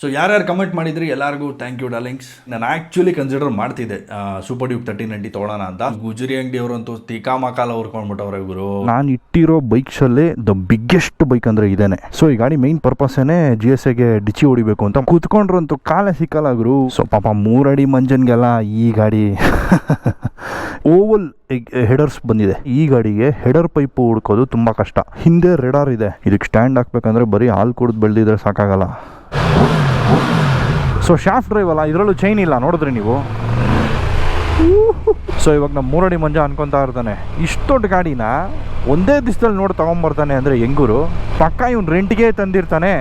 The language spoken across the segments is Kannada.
ಸೊ ಯಾರ್ಯಾರು ಕಮೆಂಟ್ ಮಾಡಿದ್ರಿ, ಎಲ್ಲರಿಗೂ ಥ್ಯಾಂಕ್ ಯು ಡಾರ್ಲಿಂಗ್ಸ್ ನಾನು ಆ್ಯಕ್ಚುಲಿ ಕನ್ಸಿಡರ್ ಮಾಡ್ತಿದ್ದೆ ಸೂಪರ್ ಡ್ಯೂಬ್ ತರ್ಟಿ ನೈಂಟಿ ತೊಗೊಳೋಣ ಅಂತ. ಗುಜರಿ ಅಂಗಡಿಯವರಂತೂ ತೀಕಾ ಮಕಾಲ ಹುರ್ಕೊಂಡ್ಬಿಟ್ಟವ್ರೆ ಇವರು ನಾನು ಇಟ್ಟಿರೋ ಬೈಕ್ಸಲ್ಲೇ ದ ಬಿಗ್ಗೆಸ್ಟ್ ಬೈಕ್ ಅಂದರೆ ಇದೇನೆ. ಸೊ ಈ ಗಾಡಿ ಮೈನ್ ಪರ್ಪಸ್ಸೇನೆ ಜಿ ಎಸ್ ಎಗೆ ಡಿಚಿ ಹೊಡಿಬೇಕು ಅಂತ ಕೂತ್ಕೊಂಡ್ರಂತೂ ಕಾಲೇ ಸಿಕ್ಕಲ್ಲ ಗುರು. ಸೊ ಪಾಪ ಮೂರಡಿ ಮಂಜನ್ಗೆಲ್ಲ ಈ ಗಾಡಿ ಓವಲ್ ಹೆಡರ್ಸ್ ಬಂದಿದೆ. ಈ ಗಾಡಿಗೆ ಹೆಡರ್ ಪೈಪ್ ಹುಡ್ಕೋದು ತುಂಬಾ ಕಷ್ಟ. ಹಿಂದೆ ರೆಡಾರ್ ಇದೆ. ಇದಕ್ಕೆ ಸ್ಟ್ಯಾಂಡ್ ಹಾಕ್ಬೇಕಂದ್ರೆ ಬರೀ ಹಾಲು ಕುಡಿದು ಬೆಳೆದಿದ್ರೆ ಸಾಕಾಗಲ್ಲ. ಸೊ ಶಾಫ್ಟ್ ಡ್ರೈವ್ ಅಲ್ಲ, ಇದರಲ್ಲೂ ಚೈನ್ ಇಲ್ಲ, ನೋಡಿದ್ರಿ ನೀವು? ಸೊ ಇವಾಗ ನಮ್ಮ ಮೂರಡಿ ಮಂಜ ಅನ್ಕೊತಾ ಇರ್ತಾನೆ. ಇಷ್ಟು ದೊಡ್ಡ ಗಾಡಿನ ಒಂದೇ ದಿವಸದಲ್ಲಿ ನೋಡಿ ತಗೊಂಬರ್ತಾನೆ ಅಂದರೆ ಹೆಂಗೂರು? ಪಕ್ಕ ಇವನ್ ರೆಂಟ್ಗೆ ತಂದಿರ್ತಾನೆ.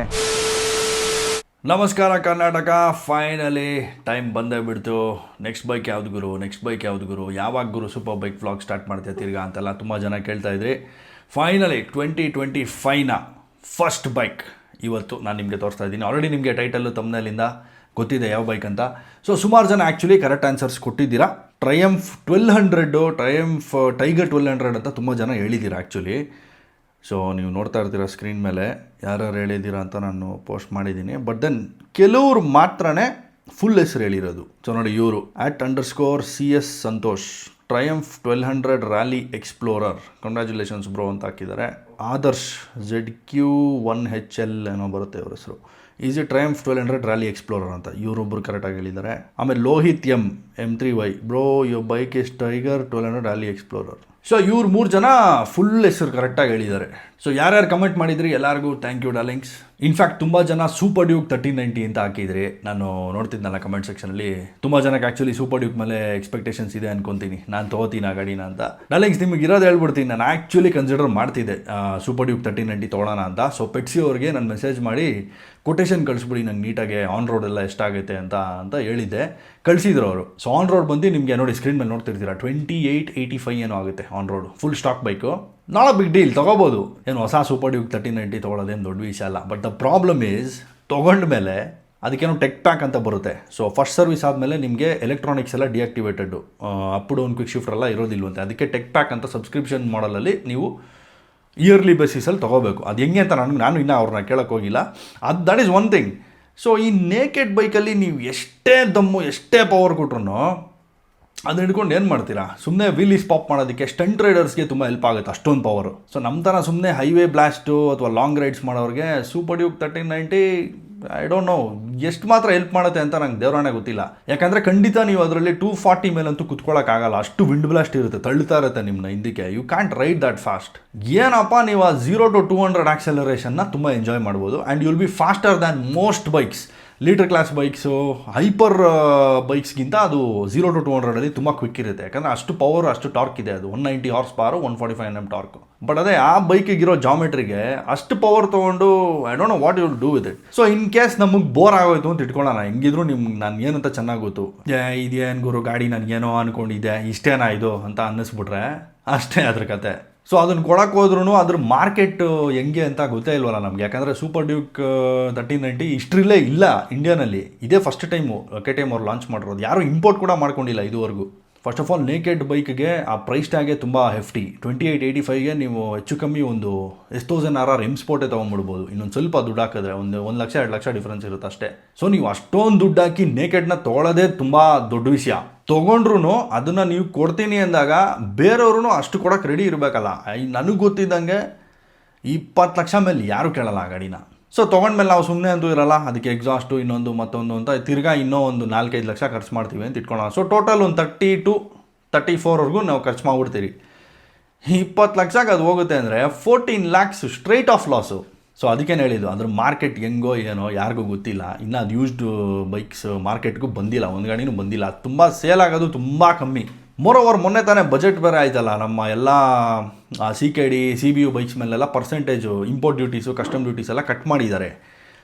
ನಮಸ್ಕಾರ, ಕರ್ನಾಟಕ. ಫೈನಲಿ ಟೈಮ್ ಬಂದೇ ಬಿಡ್ತು. ನೆಕ್ಸ್ಟ್ ಬೈಕ್ ಯಾವ್ದು ಗುರು? ನೆಕ್ಸ್ಟ್ ಬೈಕ್ ಯಾವ್ದು ಗುರು? ಯಾವಾಗ ಗುರು ಸೂಪರ್ ಬೈಕ್ ವ್ಲಾಗ್ ಸ್ಟಾರ್ಟ್ ಮಾಡ್ತೀಯ ತಿರ್ಗಾ ಅಂತೆಲ್ಲ ತುಂಬ ಜನ ಕೇಳ್ತಾ ಇದ್ರಿ. Finally twenty twenty five first bike ಇವತ್ತು ನಾನು ನಿಮಗೆ ತೋರಿಸ್ತಾ ಇದ್ದೀನಿ. ಆಲ್ರೆಡಿ ನಿಮಗೆ ಟೈಟಲ್ಲು ತಮ್ಮನೇಲಿಂದ ಗೊತ್ತಿದೆ ಯಾವ ಬೈಕ್ ಅಂತ. ಸೊ ಸುಮಾರು ಜನ ಆ್ಯಕ್ಚುಲಿ ಕರೆಕ್ಟ್ ಆನ್ಸರ್ಸ್ ಕೊಟ್ಟಿದ್ದೀರಾ. Triumph twelve hundred Triumph tiger twelve hundred ಅಂತ ತುಂಬ ಜನ ಹೇಳಿದ್ದೀರಾ ಆ್ಯಕ್ಚುಲಿ ಸೊ ನೀವು ನೋಡ್ತಾ ಇರ್ತೀರಾ ಸ್ಕ್ರೀನ್ ಮೇಲೆ, ಯಾರ್ಯಾರು ಹೇಳಿದ್ದೀರಾ ಅಂತ ನಾನು ಪೋಸ್ಟ್ ಮಾಡಿದ್ದೀನಿ. ಬಟ್ ದೆನ್ ಕೆಲವ್ರು ಮಾತ್ರನೇ ಫುಲ್ ಹೆಸರು ಹೇಳಿರೋದು. ಸೊ ನೋಡಿ ಇವರು at underscore C S Santosh Triumph twelve hundred rally explorer congratulations bro ಅಂತ ಹಾಕಿದ್ದಾರೆ. Adarsh Z Q one H L ಏನೋ ಬರುತ್ತೆ ಇವ್ರ ಹೆಸರು. Easy Triumph twelve hundred rally explorer ಅಂತ. ಇವರೊಬ್ಬರು ಕರೆಕ್ಟಾಗಿ ಹೇಳಿದ್ದಾರೆ. ಆಮೇಲೆ Lohith M M three Y. Bro yo bike is tiger twelve hundred rally explorer. So ಇವ್ರು ಮೂರು ಜನ ಫುಲ್ ಹೆಸರು ಕರೆಕ್ಟಾಗಿ ಹೇಳಿದ್ದಾರೆ. ಸೊ ಯಾರ್ಯಾರು ಕಮೆಂಟ್ ಮಾಡಿದ್ರಿ, ಎಲ್ಲರಿಗೂ ಥ್ಯಾಂಕ್ ಯು ಡಾರ್ಲಿಂಗ್ಸ್ ಇನ್ಫ್ಯಾಕ್ಟ್ ತುಂಬ ಜನ ಸೂಪರ್ ಡ್ಯೂಕ್ ತರ್ಟಿ ನೈಂಟಿ ಅಂತ ಹಾಕಿದ್ರಿ, ನಾನು ನೋಡ್ತಿದ್ನಲ್ಲ ಕಮೆಂಟ್ ಸೆಕ್ಷನಲ್ಲಿ ತುಂಬ ಜನಕ್ಕೆ ಆ್ಯಕ್ಚುಲಿ ಸೂಪರ್ ಡ್ಯೂಕ್ ಮೇಲೆ ಎಕ್ಸ್ಪೆಕ್ಟೇಷನ್ಸ್ ಇದೆ ಅನ್ಕೊತೀನಿ. ನಾನು ತೊಗೋತೀನಿ ಆ ಗಾಡಿನ ಅಂತ. ಡಾರ್ಲಿಂಗ್ಸ್ ನಿಮಗೆ ಇರೋದು ಹೇಳ್ಬಿಡ್ತೀನಿ. ನಾನು ಆ್ಯಕ್ಚುಲಿ ಕನ್ಸಿಡರ್ ಮಾಡ್ತಿದ್ದೆ ಸೂಪರ್ ಡ್ಯೂಕ್ ತರ್ಟಿ ನೈಂಟಿ ತೊಗೊಳೋಣ ಅಂತ. ಸೊ ಪೆಟ್ಸಿ ಅವ್ರಿಗೆ ನಾನು ಮೆಸೇಜ್ ಮಾಡಿ ಕೊಟೇಶನ್ ಕಳಿಸ್ಬಿಡಿ, ನಂಗೆ ನೀಟಾಗಿ ಆನ್ ರೋಡ್ ಎಲ್ಲ ಎಷ್ಟಾಗುತ್ತೆ ಅಂತ ಅಂತ ಹೇಳಿದ್ದೆ. ಕಳಿಸಿದ್ರು ಅವರು. ಸೊ ಆನ್ ರೋಡ್ ಬಂದು ನಿಮಗೆ ನೋಡಿ ಸ್ಕ್ರೀನ್ ಮೇಲೆ ನೋಡ್ತಿರ್ತೀರಾ? ಟ್ವೆಂಟಿ ಏಯ್ಟ್ ಏಯ್ಟಿ ಫೈವ್ ಏನೋ ಆಗುತ್ತೆ on road full stock bike ನಾಳೆ ಬಿಗ್ ಡೀಲ್ ತೊಗೋಬೋದು. ಏನು, ಹೊಸ ಸೂಪರ್ ಡ್ಯೂಕ್ ತರ್ಟಿ ನೈಂಟಿ ತೊಗೊಳ್ಳೋದೇನು ದೊಡ್ಡ ವಿಷಯ ಅಲ್ಲ. ಬಟ್ ದ ಪ್ರಾಬ್ಲಮ್ ಈಸ್ ತೊಗೊಂಡ್ಮೇಲೆ ಅದಕ್ಕೇನು ಟೆಕ್ ಪ್ಯಾಕ್ ಅಂತ ಬರುತ್ತೆ. ಸೊ ಫಸ್ಟ್ ಸರ್ವಿಸ್ ಆದಮೇಲೆ ನಿಮಗೆ ಎಲೆಕ್ಟ್ರಾನಿಕ್ಸ್ ಎಲ್ಲ deactivated up down quick shift ಎಲ್ಲ ಇರೋದಿಲ್ವಂತೆ. ಅದಕ್ಕೆ ಟೆಕ್ ಪ್ಯಾಕ್ ಅಂತ ಸಬ್ಸ್ಕ್ರಿಪ್ಷನ್ ಮಾಡಲಲ್ಲಿ ನೀವು ಇಯರ್ಲಿ ಬೇಸಿಸಲ್ಲಿ ತೊಗೋಬೇಕು. ಅದು ಹೆಂಗೆ ಅಂತ ನನಗೆ ನಾನು ಇನ್ನೂ ಅವ್ರನ್ನ ಕೇಳೋಕ್ಕೆ ಹೋಗಿಲ್ಲ. ಅದು that is one thing so ಈ ನೇಕೆಡ್ ಬೈಕಲ್ಲಿ ನೀವು ಎಷ್ಟೇ ದಮ್ಮು, ಎಷ್ಟೇ ಪವರ್ ಕೊಟ್ರು ಅದನ್ನ ಹಿಡ್ಕೊಂಡು ಏನು ಮಾಡ್ತೀರಾ? ಸುಮ್ಮನೆ ವೀಲೀಸ್ ಪಾಪ್ ಮಾಡೋದಕ್ಕೆ ಸ್ಟಂಟ್ ರೈಡರ್ಸ್ಗೆ ತುಂಬ ಹೆಲ್ಪ್ ಆಗುತ್ತೆ ಅಷ್ಟೊಂದು ಪವರು ಸೊ ನಮ್ಮ ಥರ ಸುಮ್ಮನೆ ಹೈವೇ ಬ್ಲಾಸ್ಟು ಅಥವಾ ಲಾಂಗ್ ರೈಡ್ಸ್ ಮಾಡೋರಿಗೆ super duke thirteen ninety I don't know ಎಷ್ಟು ಮಾತ್ರ ಹೆಲ್ಪ್ ಮಾಡುತ್ತೆ ಅಂತ ನಂಗೆ ದೇವರಾಣೆ ಗೊತ್ತಿಲ್ಲ. ಯಾಕಂದರೆ ಖಂಡಿತ ನೀವು ಅದರಲ್ಲಿ ಟೂ ಫಾರ್ಟಿ ಮೇಲಂತೂ ಕುತ್ಕೊಳ್ಳೋಕ್ಕಾಗಲ್ಲ ಅಷ್ಟು ವಿಂಡ್ ಬ್ಲಾಸ್ಟ್ ಇರುತ್ತೆ ತಳ್ಳುತ್ತಾ ಇರುತ್ತೆ ನಿಮ್ಮನ್ನ ಹಿಂದಕ್ಕೆ. You can't ride that fast ಏನಪ್ಪ ನೀವು ಆ ಝೀರೋ ಟು ಟೂ ಹಂಡ್ರೆಡ್ ಆಕ್ಸಲರೇಷನ್ನ ತುಂಬ ಎಂಜಾಯ್ ಮಾಡ್ಬೋದು. And you'll be faster than most bikes litre class bikes hyper ಬೈಕ್ಸ್ಗಿಂತ ಅದು ಝೀರೋ ಟು ಟು ಹಂಡ್ರೆಡಲ್ಲಿ ತುಂಬ ಕ್ವಿಕ್ ಇರುತ್ತೆ. ಯಾಕಂದರೆ ಅಷ್ಟು ಪವರ್ ಅಷ್ಟು ಟಾರ್ಕ್ ಇದೆ ಅದು. One ninety horse power one forty five M torque but ಅದೇ, ಆ ಬೈಕಿಗಿರೋ ಜಾಮೆಟ್ರಿಗೆ ಅಷ್ಟು ಪವರ್ ತೊಗೊಂಡು I don't know what you do with it so in case ನಮಗೆ ಬೋರ್ ಆಗೋಯ್ತು ಅಂತ ಇಟ್ಕೊಳ್ಳೋಣ ಹೆಂಗಿದ್ರು ನಿಮ್ಗೆ ನಾನು ಏನಂತ ಚೆನ್ನಾಗಿ ಗೊತ್ತು. ಏ, ಇದೇನು ಗುರು, ಗಾಡಿ ನನಗೇನೋ ಅನ್ಕೊಂಡಿದ್ದೆ ಇಷ್ಟೇನಾ ಇದು ಅಂತ ಅನ್ನಿಸ್ಬಿಟ್ರೆ, ಅಷ್ಟೇ ಅದ್ರ ಕತೆ. ಸೊ ಅದನ್ನು ಕೊಡಕ್ಕೆ ಹೋದ್ರೂ ಅದ್ರ ಮಾರ್ಕೆಟ್ ಹೆಂಗೆ ಅಂತ ಗೊತ್ತೇ ಇಲ್ವಲ್ಲ ನಮ್ಗೆ. ಯಾಕಂದರೆ ಸೂಪರ್ ಡ್ಯೂಕ್ ತರ್ಟೀನ್ ನೈಂಟಿ ಇಷ್ಟರಲ್ಲೇ ಇಲ್ಲ ಇಂಡಿಯಾನಲ್ಲಿ ಇದೇ first time K T M ಅವ್ರು ಲಾಂಚ್ ಮಾಡಿರೋದು. ಯಾರೂ ಇಂಪೋರ್ಟ್ ಕೂಡ ಮಾಡ್ಕೊಂಡಿಲ್ಲ ಇದುವರೆಗೂ. ಫಸ್ಟ್ ಆಫ್ ಆಲ್ ನೇಕೆಡ್ ಬೈಕ್ಗೆ ಆ ಪ್ರೈಸ್ ಟ್ಯಾಗೆ ತುಂಬ ಹೆಫ್ಟಿ ಟ್ವೆಂಟಿ ಏಯ್ಟ್ ಏಯ್ಟಿ ಫೈವ್ಗೆ ನೀವು ಹೆಚ್ಚು ಕಮ್ಮಿ ಒಂದು ಎಷ್ಟು ತೌಸಂಡ್ ಆರ್ ಆರ್ ಎಂ ಸ್ಪೋರ್ಟೇ ತೊಗೊಂಡ್ಬಿಡ್ಬೋದು. ಇನ್ನೊಂದು ಸ್ವಲ್ಪ ದುಡ್ಡು ಹಾಕಿದ್ರೆ ಒಂದು ಒಂದು ಲಕ್ಷ, ಎರಡು ಲಕ್ಷ ಡಿಫ್ರೆನ್ಸ್ ಇರುತ್ತೆ ಅಷ್ಟೇ. ಸೊ ನೀವು ಅಷ್ಟೊಂದು ದುಡ್ಡು ಹಾಕಿ ನೇಕೆಡ್ನ ತೊಗೊಳ್ಳೋದೇ ತುಂಬ ದೊಡ್ಡ ವಿಷಯ. ತೊಗೊಂಡ್ರು ಅದನ್ನು ನೀವು ಕೊಡ್ತೀನಿ ಅಂದಾಗ ಬೇರೆಯವ್ರೂ ಅಷ್ಟು ಕೊಡೋಕೆ ರೆಡಿ ಇರಬೇಕಲ್ಲ. ನನಗೆ ಗೊತ್ತಿದ್ದಂಗೆ ಇಪ್ಪತ್ತು ಲಕ್ಷ ಮೇಲೆ ಯಾರು ಕೇಳಲ್ಲ ಆ ಗಾಡಿನ. ಸೊ ತೊಗೊಂಡ್ಮೇಲೆ ನಾವು ಸುಮ್ಮನೆ ಅಂತೂ ಇರಲ್ಲ. ಅದಕ್ಕೆ ಎಕ್ಸಾಸ್ಟು ಇನ್ನೊಂದು, ಮತ್ತೊಂದು ಅಂತ ತಿರ್ಗಾ ಇನ್ನೂ ಒಂದು ನಾಲ್ಕೈದು ಲಕ್ಷ ಖರ್ಚು ಮಾಡ್ತೀವಿ ಅಂತ ಇಟ್ಕೊಳ್ಳೋಣ ಸೊ ಟೋಟಲ್ ಒಂದು ತರ್ಟಿ ಟು ತರ್ಟಿ ಫೋರ್ವರೆಗೂ ನಾವು ಖರ್ಚು ಮಾಡಿಬಿಡ್ತೀರಿ. ಇಪ್ಪತ್ತು ಲಕ್ಷಕ್ಕೆ ಅದು ಹೋಗುತ್ತೆ ಅಂದರೆ fourteen lakhs straight off loss so ಅದಕ್ಕೇನು ಹೇಳಿದ್ದು? ಅದ್ರ ಮಾರ್ಕೆಟ್ ಹೆಂಗೋ ಏನೋ ಯಾರಿಗೂ ಗೊತ್ತಿಲ್ಲ. ಇನ್ನು ಅದು ಯೂಸ್ಡ್ ಬೈಕ್ಸ್ ಮಾರ್ಕೆಟ್ಗೂ ಬಂದಿಲ್ಲ. ಒಂದು ಗಾಡಿನೂ ಬಂದಿಲ್ಲ. ತುಂಬ ಸೇಲ್ ಆಗೋದು ತುಂಬ ಕಮ್ಮಿ. ಮೋರ್ ಓವರ್ ಮೊನ್ನೆ ತಾನೇ ಬಜೆಟ್ ಬೇರೆ ಆಯ್ತಲ್ಲ. ನಮ್ಮ ಎಲ್ಲ C K D C B U bikes ಮೇಲೆಲ್ಲ percentage import duties custom duties ಎಲ್ಲ ಕಟ್ ಮಾಡಿದ್ದಾರೆ.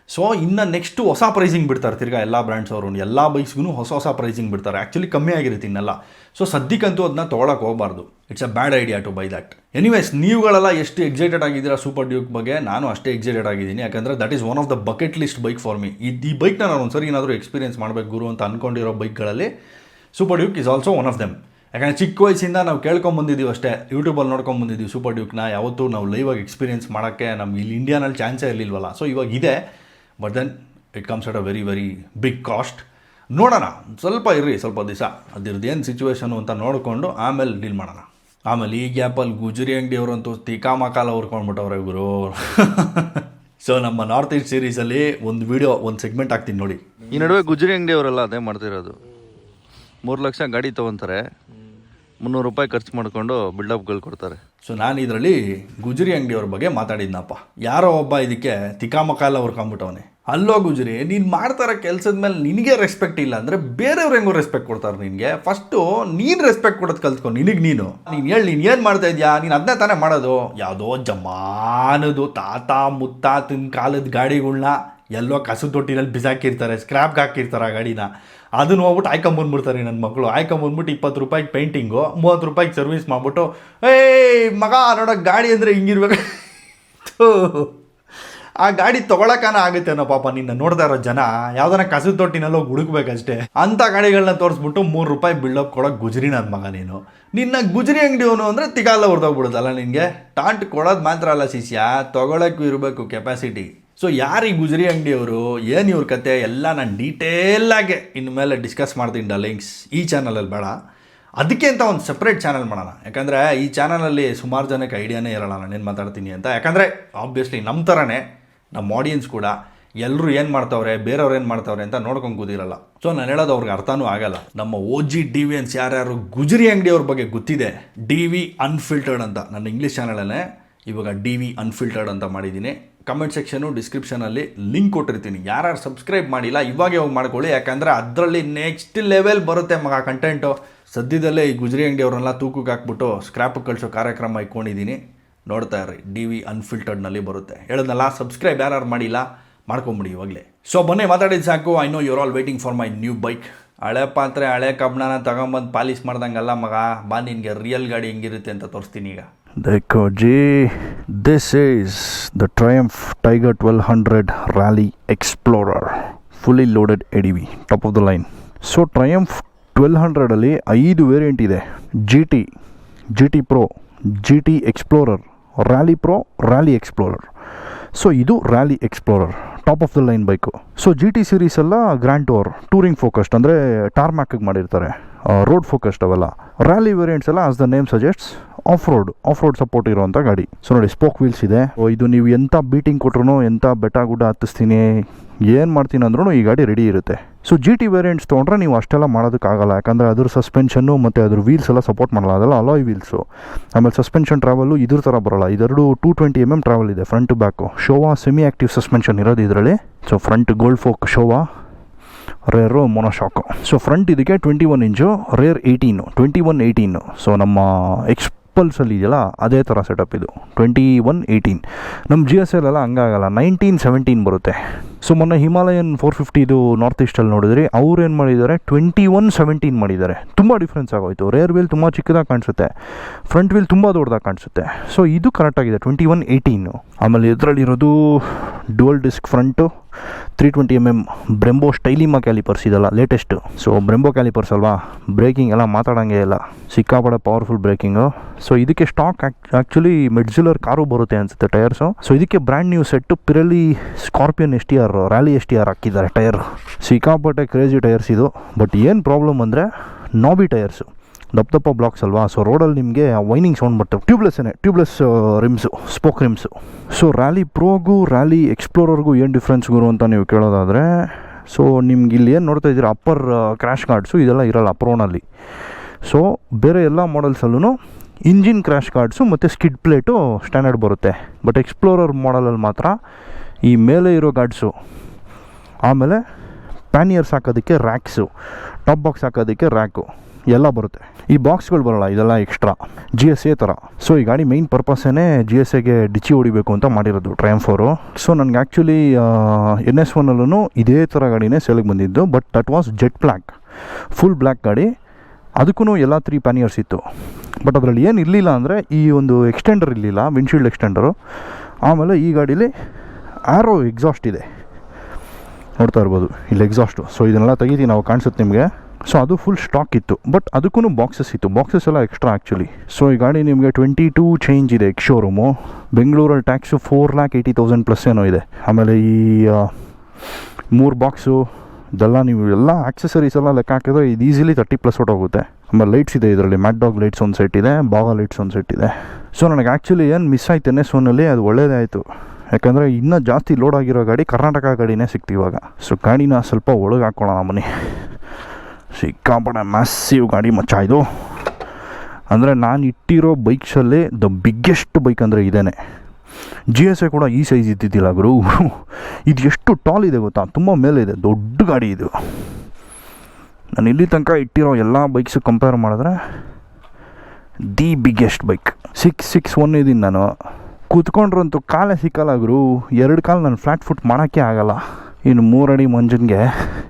ಸೊ ಇನ್ನು ನೆಕ್ಸ್ಟು ಹೊಸ ಪ್ರೈಸಿಂಗ್ ಬಿಡ್ತಾರೆ ತಿರ್ಗಾ ಎಲ್ಲ ಬ್ರ್ಯಾಂಡ್ಸ್ ಅವರು. ಎಲ್ಲ ಬೈಕ್ಸ್ಗೂ ಹೊಸ ಹೊಸ ಪ್ರೈಸಿಂಗ್ ಬಿಡ್ತಾರೆ. ಆ್ಯಕ್ಚುಲಿ ಕಮ್ಮಿ ಆಗಿರುತ್ತೆ ಇನ್ನೆಲ್ಲ. ಸೊ ಸದ್ಯಕ್ಕಂತೂ ಅದನ್ನ ತೊಗೊಳಕ್ಕೆ ಹೋಗಬಾರ್ದು. It's a bad idea to buy that anyways ನೀವುಗಳೆಲ್ಲ ಎಷ್ಟು ಎಕ್ಸೈಟೆಡ್ ಆಗಿದ್ದೀರಾ ಸೂಪರ್ ಡ್ಯೂಕ್ ಬಗ್ಗೆ? ನಾನು ಅಷ್ಟೇ ಎಕ್ಸೈಟೆಡ್ ಆಗಿದ್ದೀನಿ. ಯಾಕಂದರೆ that is one of the bucket list bike for me ಈ ಬೈಕ್ನ ನಾನು ಒಂದ್ಸರಿ ಏನಾದರೂ ಎಕ್ಸ್ಪೀರಿಯನ್ಸ್ ಮಾಡಬೇಕು ಗುರು ಅಂತ ಅಂದ್ಕೊಂಡಿರೋ ಬೈಕ್ಗಳಲ್ಲಿ super duke is also one of them ಯಾಕಂದರೆ ಚಿಕ್ಕ ವಯಸ್ಸಿಂದ ನಾವು ಕೇಳ್ಕೊಂಬಂದಿದ್ದೀವಿ ಅಷ್ಟೇ. ಯೂಟ್ಯೂಬಲ್ಲಿ ನೋಡ್ಕೊಂಬಂದಿದ್ದೀವಿ ಸೂಪರ್ ಡ್ಯೂಕ್ನ ಯಾವತ್ತೂ ನಾವು ಲೈವಾಗಿ ಎಕ್ಸ್ಪೀರಿಯನ್ಸ್ ಮಾಡೋಕ್ಕೆ ನಮ್ಮ ಇಲ್ಲಿ ಇಂಡಿಯಾನಲ್ಲಿ ಚಾನ್ಸೇ ಇರಲಿಲ್ವಲ್ಲ. ಸೊ ಇವಾಗ ಇದೆ. But then it comes at a very very big cost ನೋಡೋಣ. ಸ್ವಲ್ಪ ಇರ್ರಿ ಸ್ವಲ್ಪ ದಿವಸ. ಅದ್ರದ್ದು ಏನು ಸಿಚುವೇಶನು ಅಂತ ನೋಡಿಕೊಂಡು ಆಮೇಲೆ ಡೀಲ್ ಮಾಡೋಣ. ಆಮೇಲೆ ಈ ಗ್ಯಾಪಲ್ಲಿ ಗುಜರಿ ಅಂಗಡಿಯವರಂತೂ ತಿಕಾಮಕಾಲ ಮಕಾಲ ಹುರ್ಕೊಂಡ್ಬಿಟ್ಟವ್ರೆ ಇವರು ಸೊ ನಮ್ಮ ನಾರ್ತ್ ಈಸ್ಟ್ ಸೀರೀಸಲ್ಲಿ ಒಂದು ವಿಡಿಯೋ ಒಂದು ಸೆಗ್ಮೆಂಟ್ ಹಾಕ್ತೀನಿ ನೋಡಿ. ಈ ನಡುವೆ ಗುಜರಿ ಅಂಗಡಿಯವರೆಲ್ಲ ಅದೇ ಮಾಡ್ತಿರೋದು. ಮೂರು ಲಕ್ಷ ಗಾಡಿ ತೊಗೊತಾರೆ. ಮುನ್ನೂರು ರೂಪಾಯಿ ಖರ್ಚು ಮಾಡಿಕೊಂಡು ಬಿಲ್ಡಪ್ಗಳು ಕೊಡ್ತಾರೆ. ಸೊ ನಾನು ಇದರಲ್ಲಿ ಗುಜರಿ ಅಂಗಡಿಯವ್ರ ಬಗ್ಗೆ ಮಾತಾಡಿದ್ನಪ್ಪ. ಯಾರೋ ಒಬ್ಬ ಇದಕ್ಕೆ ತಿಕಾಮಕಾಲ ಹುರ್ಕೊಂಬಿಟ್ಟವನೆ ಅಲ್ಲೋ ಗುಜರಿ ನೀನು ಮಾಡ್ತಾರ ಕೆಲಸದ ಮೇಲೆ ನಿನಗೆ ರೆಸ್ಪೆಕ್ಟ್ ಇಲ್ಲ ಅಂದರೆ ಬೇರೆಯವ್ರು ಹೆಂಗೋ ರೆಸ್ಪೆಕ್ಟ್ ಕೊಡ್ತಾರೆ ನಿನಗೆ. ಫಸ್ಟು ನೀನು ರೆಸ್ಪೆಕ್ಟ್ ಕೊಡೋದು ಕಲ್ತ್ಕೊ, ನಿನಗೆ ನೀನು. ನೀನು ಹೇಳಿ, ನೀನು ಏನು ಮಾಡ್ತಾ ಇದೆಯಾ? ನೀನು ಅದನ್ನೇ ತಾನೇ ಮಾಡೋದು. ಯಾವುದೋ ಜಮಾನದು ತಾತ ಮುತ್ತಾತನ ಕಾಲದ ಗಾಡಿಗಳನ್ನ ಎಲ್ಲೋ ಕಸು ತೊಟ್ಟಿನಲ್ಲಿ ಬಿಸಾಕಿರ್ತಾರೆ ಸ್ಕ್ರ್ಯಾಪ್ಗೆ ಹಾಕಿರ್ತಾರೆ ಆ ಗಾಡಿನ. ಅದನ್ನು ಹೋಗ್ಬಿಟ್ಟು ಆಯ್ಕೊಂಬಂದ್ಬಿಡ್ತಾರೆ ನನ್ನ ಮಕ್ಕಳು ಆಯ್ಕೊಂಬಂದ್ಬಿಟ್ಟು ಇಪ್ಪತ್ತು ರೂಪಾಯಿಗೆ ಪೇಂಟಿಂಗು ಮೂವತ್ತು ರೂಪಾಯಿಗೆ ಸರ್ವಿಸ್ ಮಾಡ್ಬಿಟ್ಟು, ಏಯ್ ಮಗ, ನೋಡೋ ಗಾಡಿ ಅಂದರೆ ಹಿಂಗಿರ್ಬೇಕು. ಆ ಗಾಡಿ ತೊಗೊಳಕಾನ ಆಗುತ್ತೇನೋ ಪಾಪ ನಿನ್ನ ನೋಡ್ತಾ ಇರೋ ಜನ. ಯಾವ್ದಾನ ಕಸದ ತೊಟ್ಟಿನಲ್ಲೋ ಹುಡುಕ್ಬೇಕಷ್ಟೇ ಅಂತ ಗಾಡಿಗಳನ್ನ ತೋರಿಸ್ಬಿಟ್ಟು ಮೂರು ರೂಪಾಯಿ ಬಿಲ್ಡಪ್ ಕೊಡೋಕೆ ಗುಜರಿ ಮಗ ನೀನು. ನಿನ್ನ ಗುಜರಿ ಅಂಗಡಿಯವನು ಅಂದರೆ ತಿಗಾಲ ಹೊಡೆದೋಗ್ಬಿಡುದಲ್ಲ ನಿನಗೆ? ಟಾಂಟ್ ಕೊಡೋದು ಮಾತ್ರ ಅಲ್ಲ ಶಿಷ್ಯ, ತೊಗೊಳಕ್ಕೂ ಇರಬೇಕು ಕೆಪಾಸಿಟಿ ಸೊ ಯಾರು ಈ ಗುಜರಿ ಅಂಗಡಿಯವರು ಏನು ಇವ್ರ ಕತೆ? ಎಲ್ಲ ನಾನು ಡೀಟೇಲಾಗೆ ಇನ್ನು ಮೇಲೆ ಡಿಸ್ಕಸ್ ಮಾಡ್ತೀನಿ ಡಲಿಂಗ್ಸ್ ಈ ಚಾನಲಲ್ಲಿ ಬೇಡ. ಅದಕ್ಕೆ ಅಂತ ಒಂದು ಸಪ್ರೇಟ್ ಚಾನಲ್ ಮಾಡೋಣ. ಯಾಕಂದರೆ ಈ ಚಾನಲಲ್ಲಿ ಸುಮಾರು ಜನಕ್ಕೆ ಐಡಿಯಾನೇ ಇರಲ್ಲ ನಾನೇನು ಮಾತಾಡ್ತೀನಿ ಅಂತ. ಯಾಕಂದರೆ ಆಬ್ವಿಯಸ್ಲಿ ನಮ್ಮ ಥರನೇ ನಮ್ಮ ಆಡಿಯನ್ಸ್ ಕೂಡ ಎಲ್ಲರೂ ಏನು ಮಾಡ್ತಾವ್ರೆ, ಬೇರೆಯವ್ರು ಏನು ಮಾಡ್ತಾವ್ರೆ ಅಂತ ನೋಡ್ಕೊಂಡು ಕೂದಿರಲ್ಲ ಸೊ ನಾನು ಹೇಳೋದು ಅವ್ರಿಗೆ ಅರ್ಥನೂ ಆಗಲ್ಲ. ನಮ್ಮ ಓ ಜಿ ಡಿ ವಿ ಅನ್ಸ್ ಯಾರ್ಯಾರು ಗುಜರಿ ಅಂಗಡಿಯವ್ರ ಬಗ್ಗೆ ಗೊತ್ತಿದೆ ಡಿ ವಿ ಅನ್ಫಿಲ್ಟರ್ಡ್ ಅಂತ. ನನ್ನ ಇಂಗ್ಲೀಷ್ ಚಾನಲಲ್ಲೇ ಇವಾಗ ಡಿ ವಿ ಅನ್ಫಿಲ್ಟರ್ಡ್ ಅಂತ ಮಾಡಿದ್ದೀನಿ. ಕಮೆಂಟ್ ಸೆಕ್ಷನು ಡಿಸ್ಕ್ರಿಪ್ಷನಲ್ಲಿ ಲಿಂಕ್ ಕೊಟ್ಟಿರ್ತೀನಿ. ಯಾರ್ಯಾರು ಸಬ್ಸ್ಕ್ರೈಬ್ ಮಾಡಿಲ್ಲ, ಇವಾಗೇ ಹೋಗಿ ಮಾಡ್ಕೊಳ್ಳಿ. ಯಾಕಂದರೆ ಅದರಲ್ಲಿ ನೆಕ್ಸ್ಟ್ ಲೆವೆಲ್ ಬರುತ್ತೆ ಮಗ ಕಂಟೆಂಟು ಸದ್ಯದಲ್ಲೇ ಈ ಗುಜರಿ ಅಂಗಡಿಯವ್ರನ್ನೆಲ್ಲ ತೂಕಕ್ಕೆ ಹಾಕ್ಬಿಟ್ಟು ಸ್ಕ್ರ್ಯಾಪ್ ಕಳಿಸೋ ಕಾರ್ಯಕ್ರಮ ಇಟ್ಕೊಂಡಿದ್ದೀನಿ. ನೋಡ್ತಾ ಇರ್ರಿ. ಡಿ ವಿ ಅನ್ಫಿಲ್ಟರ್ಡ್ನಲ್ಲಿ ಬರುತ್ತೆ. ಹೇಳಿದ್ನಲ್ಲ ಸಬ್ಸ್ಕ್ರೈಬ್ ಯಾರು ಮಾಡಿಲ್ಲ, ಮಾಡ್ಕೊಂಬಿಡಿ ಇವಾಗಲೇ. ಸೊ ಬನ್ನಿ ಮಾತಾಡಿದ್ದು ಸಾಕು. I know your all waiting for my new bike ಹಳೆ ಪಾತ್ರೆ, ಹಳೆ ಕಬ್ಬಣನ ತಗೊಂಬಂದು ಪಾಲಿಶ್ ಮಾಡ್ದಂಗಲ್ಲ ಮಗ. ಬಾ, ನಿನಗೆ ರಿಯಲ್ ಗಾಡಿ ಹೆಂಗಿರುತ್ತೆ ಅಂತ ತೋರಿಸ್ತೀನಿ ಈಗ. ದೇಖೋ G this is the Triumph tiger twelve hundred 1200 rally explorer fully loaded ADV top of the line so Triumph twelve ಹಂಡ್ರೆಡಲ್ಲಿ ಐದು ವೇರಿಯಂಟ್ ಇದೆ. G T G T pro G T explorer rally pro rally explorer so ಇದು rally explorer top of the line bike so G T series ಎಲ್ಲ ಗ್ರ್ಯಾಂಡ್ ಟೋರ್ ಟೂರಿಂಗ್ ಫೋಕಸ್ಡ್ ಅಂದರೆ ಟಾರ್ಮ್ಯಾಕಿಗೆ ಮಾಡಿರ್ತಾರೆ. ರೋಡ್ ಫೋಕಸ್ಡ್ ಅವೆಲ್ಲ. ರ್ಯಾಲಿ ವೇರಿಯಂಟ್ಸ್ ಎಲ್ಲ as the name suggests off road off road support ಇರುವಂಥ ಗಾಡಿ. ಸೊ ನೋಡಿ ಸ್ಪೋಕ್ ವೀಲ್ಸ್ ಇದೆ. ಇದು ನೀವು ಎಂಥ ಬೀಟಿಂಗ್ ಕೊಟ್ರು ಎಂಥ ಬೆಟ್ಟ ಗುಡ್ಡ ಹತ್ತಿಸ್ತೀನಿ ಏನು ಮಾಡ್ತೀನಿ ಅಂದ್ರೂ ಈ ಗಾಡಿ ರೆಡಿ ಇರುತ್ತೆ. ಸೊ ಜಿ ಟಿ ವೇರಿಯಂಟ್ಸ್ ತೊಗೊಂಡ್ರೆ ನೀವು ಅಷ್ಟೆಲ್ಲ ಮಾಡೋದಕ್ಕಾಗಲ್ಲ. ಯಾಕಂದರೆ ಅದ್ರ ಸಸ್ಪೆನ್ಷನ್ನು ಮತ್ತು ಅದ್ರ ವೀಲ್ಸ್ ಎಲ್ಲ ಸಪೋರ್ಟ್ ಮಾಡಲ್ಲ. ಅದೆಲ್ಲ ಅಲಾಯ್ ವೀಲ್ಸು ಆಮೇಲೆ ಸಸ್ಪೆನ್ಷನ್ ಟ್ರಾವೆಲು ಇದ್ರ ಥರ ಬರೋಲ್ಲ. ಇದೆರಡು two twenty M M travel ಇದೆ front back Showa semi active suspension ಇರೋದು ಇದರಲ್ಲಿ. So front gold fork Showa rear monoshock so front ಇದಕ್ಕೆ ಟ್ವೆಂಟಿ ಒನ್ ಇಂಚು rear eighteen twenty one eighteen so ನಮ್ಮ ಎಕ್ಸ್ಪಲ್ಸಲ್ಲಿ ಇದೆಯಲ್ಲ ಅದೇ ಥರ ಸೆಟಪ್ ಇದು. ಟ್ವೆಂಟಿ ಒನ್ ಏಯ್ಟೀನ್ ನಮ್ಮ ಜಿ ಎಸ್ ಎಲ್ ಎಲ್ಲ ಹಂಗಾಗಲ್ಲ. ನೈನ್ಟೀನ್ ಸೆವೆಂಟೀನ್ ಬರುತ್ತೆ. ಸೊ ಮೊನ್ನೆ ಹಿಮಾಲಯನ್ ಫೋರ್ ಫಿಫ್ಟಿದು ನಾರ್ತ್ ಈಸ್ಟಲ್ಲಿ ನೋಡಿದ್ರಿ. ಅವ್ರು ಏನು ಮಾಡಿದ್ದಾರೆ? ಟ್ವೆಂಟಿ ಒನ್ ಸೆವೆಂಟೀನ್ ಮಾಡಿದ್ದಾರೆ. ತುಂಬ ಡಿಫ್ರೆನ್ಸ್ ಆಗೋಯಿತು. ರೇರ್ ವೀಲ್ ತುಂಬ ಚಿಕ್ಕದಾಗಿ ಕಾಣಿಸುತ್ತೆ. ಫ್ರಂಟ್ ವೀಲ್ ತುಂಬ ದೊಡ್ಡದಾಗ ಕಾಣಿಸುತ್ತೆ. ಸೊ ಇದು ಕರೆಕ್ಟಾಗಿದೆ ಟ್ವೆಂಟಿ ಒನ್ ಏಯ್ಟೀನು ಆಮೇಲೆ ಇದರಲ್ಲಿರೋದು dual disc front three twenty M M Brembo Stylema callipers ಇದೆಲ್ಲ ಲೇಟೆಸ್ಟು ಸೊ ಬ್ರೆಂಬೋ ಕ್ಯಾಲಿಪರ್ಸ್ ಅಲ್ವಾ? ಬ್ರೇಕಿಂಗ್ ಎಲ್ಲ ಮಾತಾಡೋಂಗೆ ಇಲ್ಲ. ಸಿಕ್ಕಾಪಡೆ ಪವರ್ಫುಲ್ ಬ್ರೇಕಿಂಗು ಸೊ ಇದಕ್ಕೆ ಸ್ಟಾಕ್ ಆ್ಯಕ್ಚುಲಿ ಮೆಡ್ಜುಲರ್ ಕಾರು ಬರುತ್ತೆ ಅನಿಸುತ್ತೆ ಟೈರ್ಸು ಸೊ ಇದಕ್ಕೆ brand new set Pirelli Scorpion S T R rally S T R ಹಾಕಿದ್ದಾರೆ ಟೈರ್ ಸಿಕ್ಕಾಪಟ್ಟೆ ಕ್ರೇಜಿ ಟೈರ್ಸ್ ಇದು. ಬಟ್ ಏನು ಪ್ರಾಬ್ಲಮ್ ಅಂದರೆ ನಾಬಿ ಟೈರ್ಸು ದಪ್ಪ ದಪ್ಪ ಬ್ಲಾಕ್ಸ್ ಅಲ್ವಾ? ಸೊ ರೋಡಲ್ಲಿ ನಿಮಗೆ ವೈನಿಂಗ್ ಸೌಂಡ್ ಬರ್ತವೆ ಟ್ಯೂಬ್ಲೆಸ್ಸೇ tubeless rims spoke rims so rally ಪ್ರೋಗೂ rally ಎಕ್ಸ್ಪ್ಲೋರರ್ಗೂ ಏನು ಡಿಫ್ರೆನ್ಸ್ ಗುರು ಅಂತ ನೀವು ಕೇಳೋದಾದರೆ ಸೊ ನಿಮ್ಗೆ ಇಲ್ಲಿ ಏನು ನೋಡ್ತಾ ಇದ್ದೀರಾ? ಅಪ್ಪರ್ ಕ್ರ್ಯಾಶ್ ಕಾರ್ಡ್ಸು ಇದೆಲ್ಲ ಇರಲ್ಲ ಅಪ್ರೋನಲ್ಲಿ ಸೊ ಬೇರೆ ಎಲ್ಲ ಮಾಡಲ್ಸಲ್ಲೂ ಇಂಜಿನ್ ಕ್ರ್ಯಾಶ್ ಕಾರ್ಡ್ಸು ಮತ್ತು ಸ್ಕಿಡ್ ಪ್ಲೇಟು ಸ್ಟ್ಯಾಂಡರ್ಡ್ ಬರುತ್ತೆ. ಬಟ್ ಎಕ್ಸ್ಪ್ಲೋರರ್ ಮಾಡಲಲ್ಲಿ ಮಾತ್ರ ಈ ಮೇಲೆ ಇರೋ ಗಾರ್ಡ್ಸು ಆಮೇಲೆ ಪ್ಯಾನಿಯರ್ಸ್ ಹಾಕೋದಕ್ಕೆ ರ್ಯಾಕ್ಸು ಟಾಪ್ ಬಾಕ್ಸ್ ಹಾಕೋದಕ್ಕೆ ರ್ಯಾಕು ಎಲ್ಲ ಬರುತ್ತೆ. ಈ ಬಾಕ್ಸ್ಗಳು ಬರೋಲ್ಲ, ಇದೆಲ್ಲ ಎಕ್ಸ್ಟ್ರಾ ಜಿ ಎಸ್ ಎ ಥರ ಸೊ ಈ ಗಾಡಿ ಮೈನ್ ಪರ್ಪಸ್ಸೇ ಜಿ ಎಸ್ ಎಗೆ ಡಿಚಿ ಹೊಡಿಬೇಕು ಅಂತ ಮಾಡಿರೋದು ಟ್ರಯಂಫೋರು ಸೊ ನನಗೆ ಆ್ಯಕ್ಚುಲಿ ಎನ್ ಎಸ್ ಒನ್ನಲ್ಲೂ ಇದೇ ಥರ ಗಾಡಿನೇ ಸೇಲಿಗೆ ಬಂದಿದ್ದು but that was jet black full black ಗಾಡಿ. ಅದಕ್ಕೂ ಎಲ್ಲ ತ್ರೀ ಪ್ಯಾನಿಯರ್ಸ್ ಇತ್ತು. ಬಟ್ ಅದರಲ್ಲಿ ಏನು ಇರಲಿಲ್ಲ ಅಂದರೆ, ಈ ಒಂದು ಎಕ್ಸ್ಟೆಂಡರ್ ಇರಲಿಲ್ಲ ವಿಂಡ್ಶೀಲ್ಡ್ ಎಕ್ಸ್ಟೆಂಡರು ಆಮೇಲೆ ಈ ಗಾಡೀಲಿ ಆರೋ ಎಕ್ಸಾಸ್ಟ್ ಇದೆ. ನೋಡ್ತಾ ಇರ್ಬೋದು, ಇಲ್ಲಿ ಎಕ್ಸಾಸ್ಟು ಸೊ ಇದನ್ನೆಲ್ಲ ತೆಗಿತೀನಿ ನಾವು ಕಾಣಿಸುತ್ತೆ ನಿಮಗೆ. ಸೊ ಅದು ಫುಲ್ ಸ್ಟಾಕ್ ಇತ್ತು. ಬಟ್ ಅದಕ್ಕೂ ಬಾಕ್ಸಸ್ ಇತ್ತು. ಬಾಕ್ಸಸ್ ಎಲ್ಲ ಎಕ್ಸ್ಟ್ರಾ ಆ್ಯಕ್ಚುಲಿ ಸೊ ಈ ಗಾಡಿ ನಿಮಗೆ ಟ್ವೆಂಟಿ ಟೂ ಚೇಂಜ್ ಇದೆ ಎಕ್ಸ್ ಶೋರೂಮು ಬೆಂಗಳೂರಲ್ಲಿ tax four lakh eighty thousand plus ಏನೋ ಇದೆ. ಆಮೇಲೆ ಈ ಮೂರು ಬಾಕ್ಸು ಇದೆಲ್ಲ ನೀವು ಎಲ್ಲ ಆಕ್ಸೆಸರೀಸ್ ಎಲ್ಲ ಲೆಕ್ಕ ಹಾಕಿದ್ರೆ ಇದು ಈಸಿಲಿ ತರ್ಟಿ ಪ್ಲಸ್ ಹೋಗುತ್ತೆ. ಆಮೇಲೆ ಲೈಟ್ಸ್ ಇದೆ ಇದರಲ್ಲಿ. ಮ್ಯಾಟ್ ಡಾಗ್ ಲೈಟ್ಸ್ ಒಂದು ಸೆಟ್ ಇದೆ. ಬಾಗ ಲೈಟ್ಸ್ ಒಂದು ಸೆಟ್ ಇದೆ. ಸೊ ನನಗೆ ಆ್ಯಕ್ಚುಲಿ ಏನು ಮಿಸ್ ಆಯ್ತು ಒನ್ನಲ್ಲಿ ಅದು ಒಳ್ಳೇದೇ ಆಯಿತು. ಯಾಕಂದರೆ ಇನ್ನೂ ಜಾಸ್ತಿ ಲೋಡ್ ಆಗಿರೋ ಗಾಡಿ ಕರ್ನಾಟಕ ಗಾಡಿನೇ ಸಿಕ್ತಿವಾಗ ಸೊ ಗಾಡಿನ ಸ್ವಲ್ಪ ಒಳಗೆ ಹಾಕ್ಕೊಳ್ಳೋಣ ಬನ್ನಿ ಸಿಕ್ಕಾಪಟ್ಟೆ ಮ್ಯಾಸಿವ್ ಗಾಡಿ ಮಚ್ಚ ಇದು. ಅಂದರೆ ನಾನು ಇಟ್ಟಿರೋ ಬೈಕ್ಸಲ್ಲೇ ದ ಬಿಗ್ಗೆಸ್ಟ್ ಬೈಕ್ ಅಂದರೆ ಇದೇನೆ. ಜಿ ಎಸ್ ಎ ಕೂಡ ಈ ಸೈಜ್ ಇದ್ದಿದ್ದಿಲ್ಲ ಗುರು. ಇದು ಎಷ್ಟು ಟಾಲ್ ಇದೆ ಗೊತ್ತಾ? ತುಂಬ ಮೇಲೆ ಇದೆ. ದೊಡ್ಡ ಗಾಡಿ ಇದು. ನಾನು ಇಲ್ಲಿ ತನಕ ಇಟ್ಟಿರೋ ಎಲ್ಲ ಬೈಕ್ಸು ಕಂಪೇರ್ ಮಾಡಿದ್ರೆ the biggest bike six six one ಇದ್ದೀನಿ ನಾನು. ಕೂತ್ಕೊಂಡ್ರಂತೂ ಕಾಲೇ ಸಿಕ್ಕಲ್ಲ ಗುರು. ಎರಡು ಕಾಲು ನಾನು ಫ್ಲ್ಯಾಟ್ ಫುಟ್ ಮಾಡೋಕ್ಕೆ ಆಗಲ್ಲ. ಇನ್ನು ಮೂರಡಿ ಮಂಜನ್ಗೆ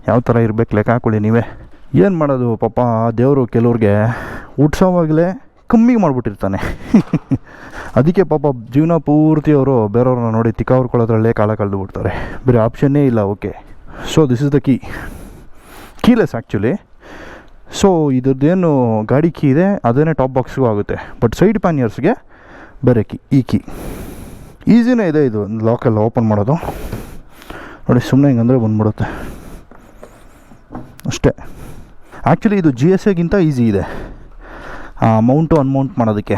ಯಾವ ಥರ ಇರ್ಬೇಕು ಲೆಕ್ಕ ಹಾಕೊಳ್ಳಿ ನೀವೇ. ಏನು ಮಾಡೋದು ಪಾಪ ದೇವರು ಕೆಲವ್ರಿಗೆ ಹುಟ್ಸೋವಾಗಲೇ ಕಮ್ಮಿ ಮಾಡಿಬಿಟ್ಟಿರ್ತಾನೆ. ಅದಕ್ಕೆ ಪಾಪ ಜೀವನ ಪೂರ್ತಿ ಅವರು ಬೇರೆಯವ್ರನ್ನ ನೋಡಿ ತಿಕ್ಕಾವ್ರ್ಕೊಳ್ಳೋದ್ರಲ್ಲೇ ಕಾಲ ಕಳೆದು ಬಿಡ್ತಾರೆ. ಬೇರೆ ಆಪ್ಷನ್ನೇ ಇಲ್ಲ okay. So this is the key keyless actually so ಇದ್ರದ್ದೇನು ಗಾಡಿ ಕೀ ಇದೆ ಅದೇನೇ ಟಾಪ್ ಬಾಕ್ಸ್ಗೂ ಆಗುತ್ತೆ. ಬಟ್ ಸೈಡ್ ಪ್ಯಾನಿಯರ್ಸ್ಗೆ ಬೇರೆ ಕೀ ಈ ಕೀ ಈಸಿನೇ ಇದೆ ಇದು ಲಾಕಲ್ಲಿ ಓಪನ್ ಮಾಡೋದು. ನೋಡಿ ಸುಮ್ಮನೆ ಹಿಂಗಂದರೆ ಬಂದ್ಬಿಡುತ್ತೆ. ಅಷ್ಟೇ. ಆ್ಯಕ್ಚುಲಿ ಇದು ಜಿ ಎಸ್ ಎಗಿಂತ ಈಸಿ ಇದೆ. ಮೌಂಟು ಅನ್ಮೌಂಟ್ ಮಾಡೋದಕ್ಕೆ.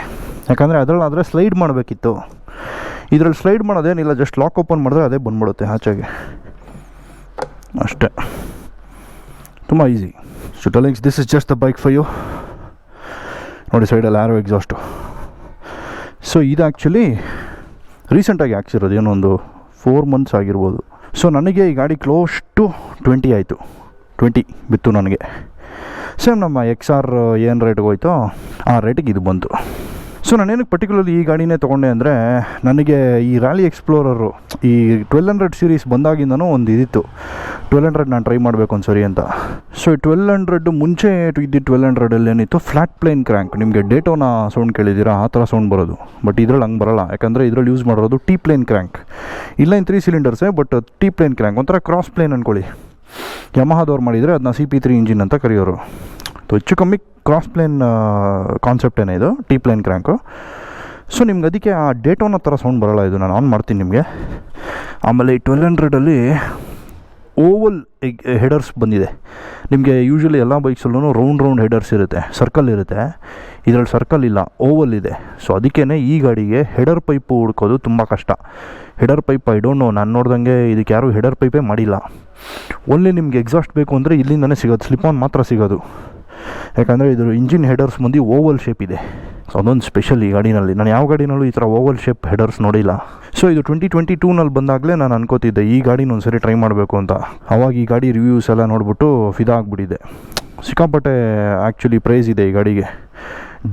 ಯಾಕಂದರೆ ಅದರಲ್ಲಿ ಆದರೆ ಸ್ಲೈಡ್ ಮಾಡಬೇಕಿತ್ತು. ಇದರಲ್ಲಿ ಸ್ಲೈಡ್ ಮಾಡೋದೇನಿಲ್ಲ ಜಸ್ಟ್ ಲಾಕ್ ಓಪನ್ ಮಾಡಿದ್ರೆ ಅದೇ ಬಂದ್ಬಿಡುತ್ತೆ ಆಚೆಗೆ. ಅಷ್ಟೇ. ತುಂಬ easy so ಟೆಲಿಂಗ್ಸ್ this is just the bike five ಯು ನೋಡಿ ಸೈಡಲ್ಲಿ ಆರೋ ಎಕ್ಸಾಸ್ಟು ಸೊ ಇದು ಆ್ಯಕ್ಚುಲಿ ರೀಸೆಂಟಾಗಿ ಹಾಕ್ಸಿರೋದು ಏನೊಂದು ಫೋರ್ ಮಂತ್ಸ್ ಆಗಿರ್ಬೋದು. ಸೊ ನನಗೆ ಈ ಗಾಡಿ ಕ್ಲೋಸ್ ಟು ಟ್ವೆಂಟಿ ಆಯಿತು. ಟ್ವೆಂಟಿ ಬಿತ್ತು ನನಗೆ. ಸೇಮ್ ನಮ್ಮ ಎಕ್ಸ್ ಆರ್ ಏನು ರೇಟ್ಗೆ ಹೋಯ್ತೋ ಆ ರೇಟಿಗೆ ಇದು ಬಂತು. ಸೊ ನಾನೇನಕ್ಕೆ ಪರ್ಟಿಕ್ಯುಲರ್ಲಿ ಈ ಗಾಡಿನೇ ತೊಗೊಂಡೆ ಅಂದರೆ, ನನಗೆ ಈ ರ್ಯಾಲಿ ಎಕ್ಸ್ಪ್ಲೋರರು ಈ ಟ್ವೆಲ್ ಹಂಡ್ರೆಡ್ ಸೀರೀಸ್ ಬಂದಾಗಿಂದನೂ ಒಂದು ಇದಿತ್ತು. ಟ್ವೆಲ್ ಹಂಡ್ರೆಡ್ ನಾನು ಟ್ರೈ ಮಾಡಬೇಕು ಒಂದು ಸರಿ ಅಂತ. ಸೊ ಈ ಟ್ವೆಲ್ ಹಂಡ್ರೆಡ್ ಮುಂಚೆ ಇದ್ದಿದ್ದು ಟ್ವೆಲ್ ಹಂಡ್ರೆಡಲ್ಲಿ ಏನಿತ್ತು? ಫ್ಲ್ಯಾಟ್ ಪ್ಲೇನ್ ಕ್ರ್ಯಾಂಕ್ ನಿಮಗೆ ಡೇಟೋನ ಸೌಂಡ್ ಕೇಳಿದ್ದೀರಾ? ಆ ಥರ ಸೌಂಡ್ ಬರೋದು. ಬಟ್ ಇದ್ರಲ್ಲಿ ಹಂಗೆ ಬರೋಲ್ಲ. ಯಾಕಂದರೆ ಇದ್ರಲ್ಲಿ ಯೂಸ್ ಮಾಡಿರೋದು ಟಿ ಪ್ಲೇನ್ ಕ್ರ್ಯಾಂಕ್ ಇಲ್ಲ, ಇನ್ ತ್ರೀ ಸಿಲಿಂಡರ್ಸೇ ಬಟ್ ಟಿ ಪ್ಲೇನ್ ಕ್ರ್ಯಾಂಕ್ ಒಂಥರ ಕ್ರಾಸ್ ಪ್ಲೇನ್ ಅಂದ್ಕೊಳ್ಳಿ ಯಮಹಾದವ್ರು ಮಾಡಿದರೆ ಅದನ್ನ ಸಿ ಪಿ ತ್ರೀ ಇಂಜಿನ್ ಅಂತ ಕರೆಯೋರು. ಹೆಚ್ಚು ಕಮ್ಮಿ ಕ್ರಾಸ್ ಪ್ಲೇನ್ ಕಾನ್ಸೆಪ್ಟ್ ಏನೇ ಇದು? ಟಿ ಪ್ಲೇನ್ ಕ್ರ್ಯಾಂಕು ಸೊ ನಿಮ್ಗೆ ಅದಕ್ಕೆ ಆ ಡೇಟೋನ ಥರ ಸೌಂಡ್ ಬರೋಲ್ಲ ಇದು. ನಾನು ಆನ್ ಮಾಡ್ತೀನಿ ನಿಮಗೆ. ಆಮೇಲೆ ಈ ಟ್ವೆಲ್ ಹಂಡ್ರೆಡಲ್ಲಿ ಓವಲ್ ಹೆಡರ್ಸ್ ಬಂದಿದೆ. ನಿಮಗೆ ಯೂಶ್ವಲಿ ಎಲ್ಲ ಬೈಕ್ಸಲ್ಲೂ ರೌಂಡ್ ರೌಂಡ್ ಹೆಡರ್ಸ್ ಇರುತ್ತೆ. ಸರ್ಕಲ್ ಇರುತ್ತೆ. ಇದರಲ್ಲಿ ಸರ್ಕಲ್ ಇಲ್ಲ ಓವಲ್ ಇದೆ. ಸೊ ಅದಕ್ಕೇ ಈ ಗಾಡಿಗೆ ಹೆಡರ್ ಪೈಪು ಹುಡ್ಕೋದು ತುಂಬ ಕಷ್ಟ. Header pipe I don't know ನಾನು ನೋಡ್ದಂಗೆ ಇದಕ್ಕೆ ಯಾರೂ ಹೆಡರ್ ಪೈಪೇ ಮಾಡಿಲ್ಲ. ಓನ್ಲಿ ನಿಮ್ಗೆ ಎಕ್ಸಾಸ್ಟ್ ಬೇಕು ಅಂದರೆ ಇಲ್ಲಿಂದನೇ ಸಿಗೋದು ಸ್ಲಿಪ್ ಆನ್ ಮಾತ್ರ ಸಿಗೋದು. ಯಾಕಂದರೆ ಇದು ಇಂಜಿನ್ ಹೆಡರ್ಸ್ ಮುಂದೆ ಓವಲ್ ಶೇಪ್ ಇದೆ. ಸೊ ಅದೊಂದು ಸ್ಪೆಷಲ್ ಈ ಗಾಡಿನಲ್ಲಿ. ನಾನು ಯಾವ ಗಾಡಿನಲ್ಲೂ ಈ ಥರ ಓವಲ್ ಶೇಪ್ ಹೆಡರ್ಸ್ ನೋಡಿಲ್ಲ. ಸೊ ಇದು ಟ್ವೆಂಟಿ ಟ್ವೆಂಟಿ ಟೂನಲ್ಲಿ ಬಂದಾಗಲೇ ನಾನು ಅನ್ಕೋತಿದ್ದೆ, ಈ ಗಾಡಿನ ಒಂದು ಸರಿ ಟ್ರೈ ಮಾಡಬೇಕು ಅಂತ. ಅವಾಗ ಈ ಗಾಡಿ ರಿವ್ಯೂಸ್ ಎಲ್ಲ ನೋಡಿಬಿಟ್ಟು ಫಿದಾ ಆಗಿಬಿಟ್ಟಿದೆ ಸಿಕ್ಕಾಪಟ್ಟೆ ಆ್ಯಕ್ಚುಲಿ ಪ್ರೈಸ್ ಇದೆ ಈ ಗಾಡಿಗೆ.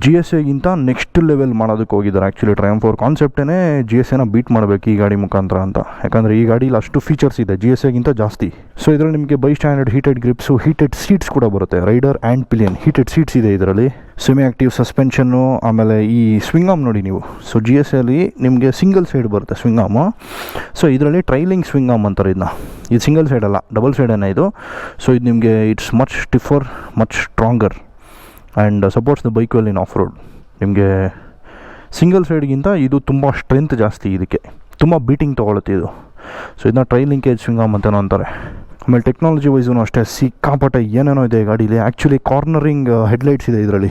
ಜಿ ಎಸ್ ಎಗಿಂತ ನೆಕ್ಸ್ಟ್ ಲೆವೆಲ್ ಮಾಡೋದಕ್ಕೆ ಹೋಗಿದ್ದಾರೆ. ಆ್ಯಕ್ಚುಲಿ ಟ್ರೈಮ್ ಫೋರ್ ಕಾನ್ಸೆಪ್ಟೇ ಜಿ ಎಸ್ ಎನ ಬೀಟ್ ಮಾಡಬೇಕು ಈ ಗಾಡಿ ಮುಖಾಂತರ ಅಂತ. ಯಾಕಂದರೆ ಈ ಗಾಡೀಲಿ ಅಷ್ಟು ಫೀಚರ್ಸ್ ಇದೆ ಜಿ ಎಸ್ ಎಗಿಂತ ಜಾಸ್ತಿ. ಸೊ ಇದರಲ್ಲಿ ನಿಮಗೆ by standard heated grips heated seats ಕೂಡ ಬರುತ್ತೆ. Rider and pillion heated seats ಇದೆ ಇದರಲ್ಲಿ. ಸೆಮಿ ಆ್ಯಕ್ಟಿವ್ ಸಸ್ಪೆನ್ಷನ್ನು ಆಮೇಲೆ ಈ ಸ್ವಿಂಗ್ ಆಮ್ ನೋಡಿ ನೀವು. ಸೊ ಜಿ ಎಸ್ ಎಲ್ಲಿ ನಿಮಗೆ ಸಿಂಗಲ್ ಸೈಡ್ ಬರುತ್ತೆ ಸ್ವಿಂಗ್ ಆಮು ಸೊ ಇದರಲ್ಲಿ ಟ್ರೈಲಿಂಗ್ ಸ್ವಿಂಗ್ ಆಮ್ ಅಂತಾರೆ ಇದನ್ನ ಇದು ಸಿಂಗಲ್ ಸೈಡ್ ಅಲ್ಲ ಡಬಲ್ ಸೈಡೇನೆ ಇದು. ಸೊ ಇದು ನಿಮಗೆ it's much stiffer much stronger and supports the bike well in off road ನಿಮಗೆ ಸಿಂಗಲ್ ಸೈಡ್ಗಿಂತ ಇದು ತುಂಬ ಸ್ಟ್ರೆಂತ್ ಜಾಸ್ತಿ ಇದಕ್ಕೆ. ತುಂಬ ಬೀಟಿಂಗ್ ತೊಗೊಳುತ್ತೆ ಇದು. ಸೊ ಇದನ್ನ ಟ್ರೈ ಲಿಂಕೇಜ್ ಸ್ವಿಂಗಮ್ ಅಂತಾರೆ. ಆಮೇಲೆ ಟೆಕ್ನಾಲಜಿ ವೈಸೂ ಅಷ್ಟೇ ಸಿಕ್ಕಾಪಟ್ಟೆ ಏನೇನೋ ಇದೆ ಗಾಡೀಲಿ. ಆ್ಯಕ್ಚುಲಿ ಕಾರ್ನರಿಂಗ್ ಹೆಡ್ಲೈಟ್ಸ್ ಇದೆ ಇದರಲ್ಲಿ.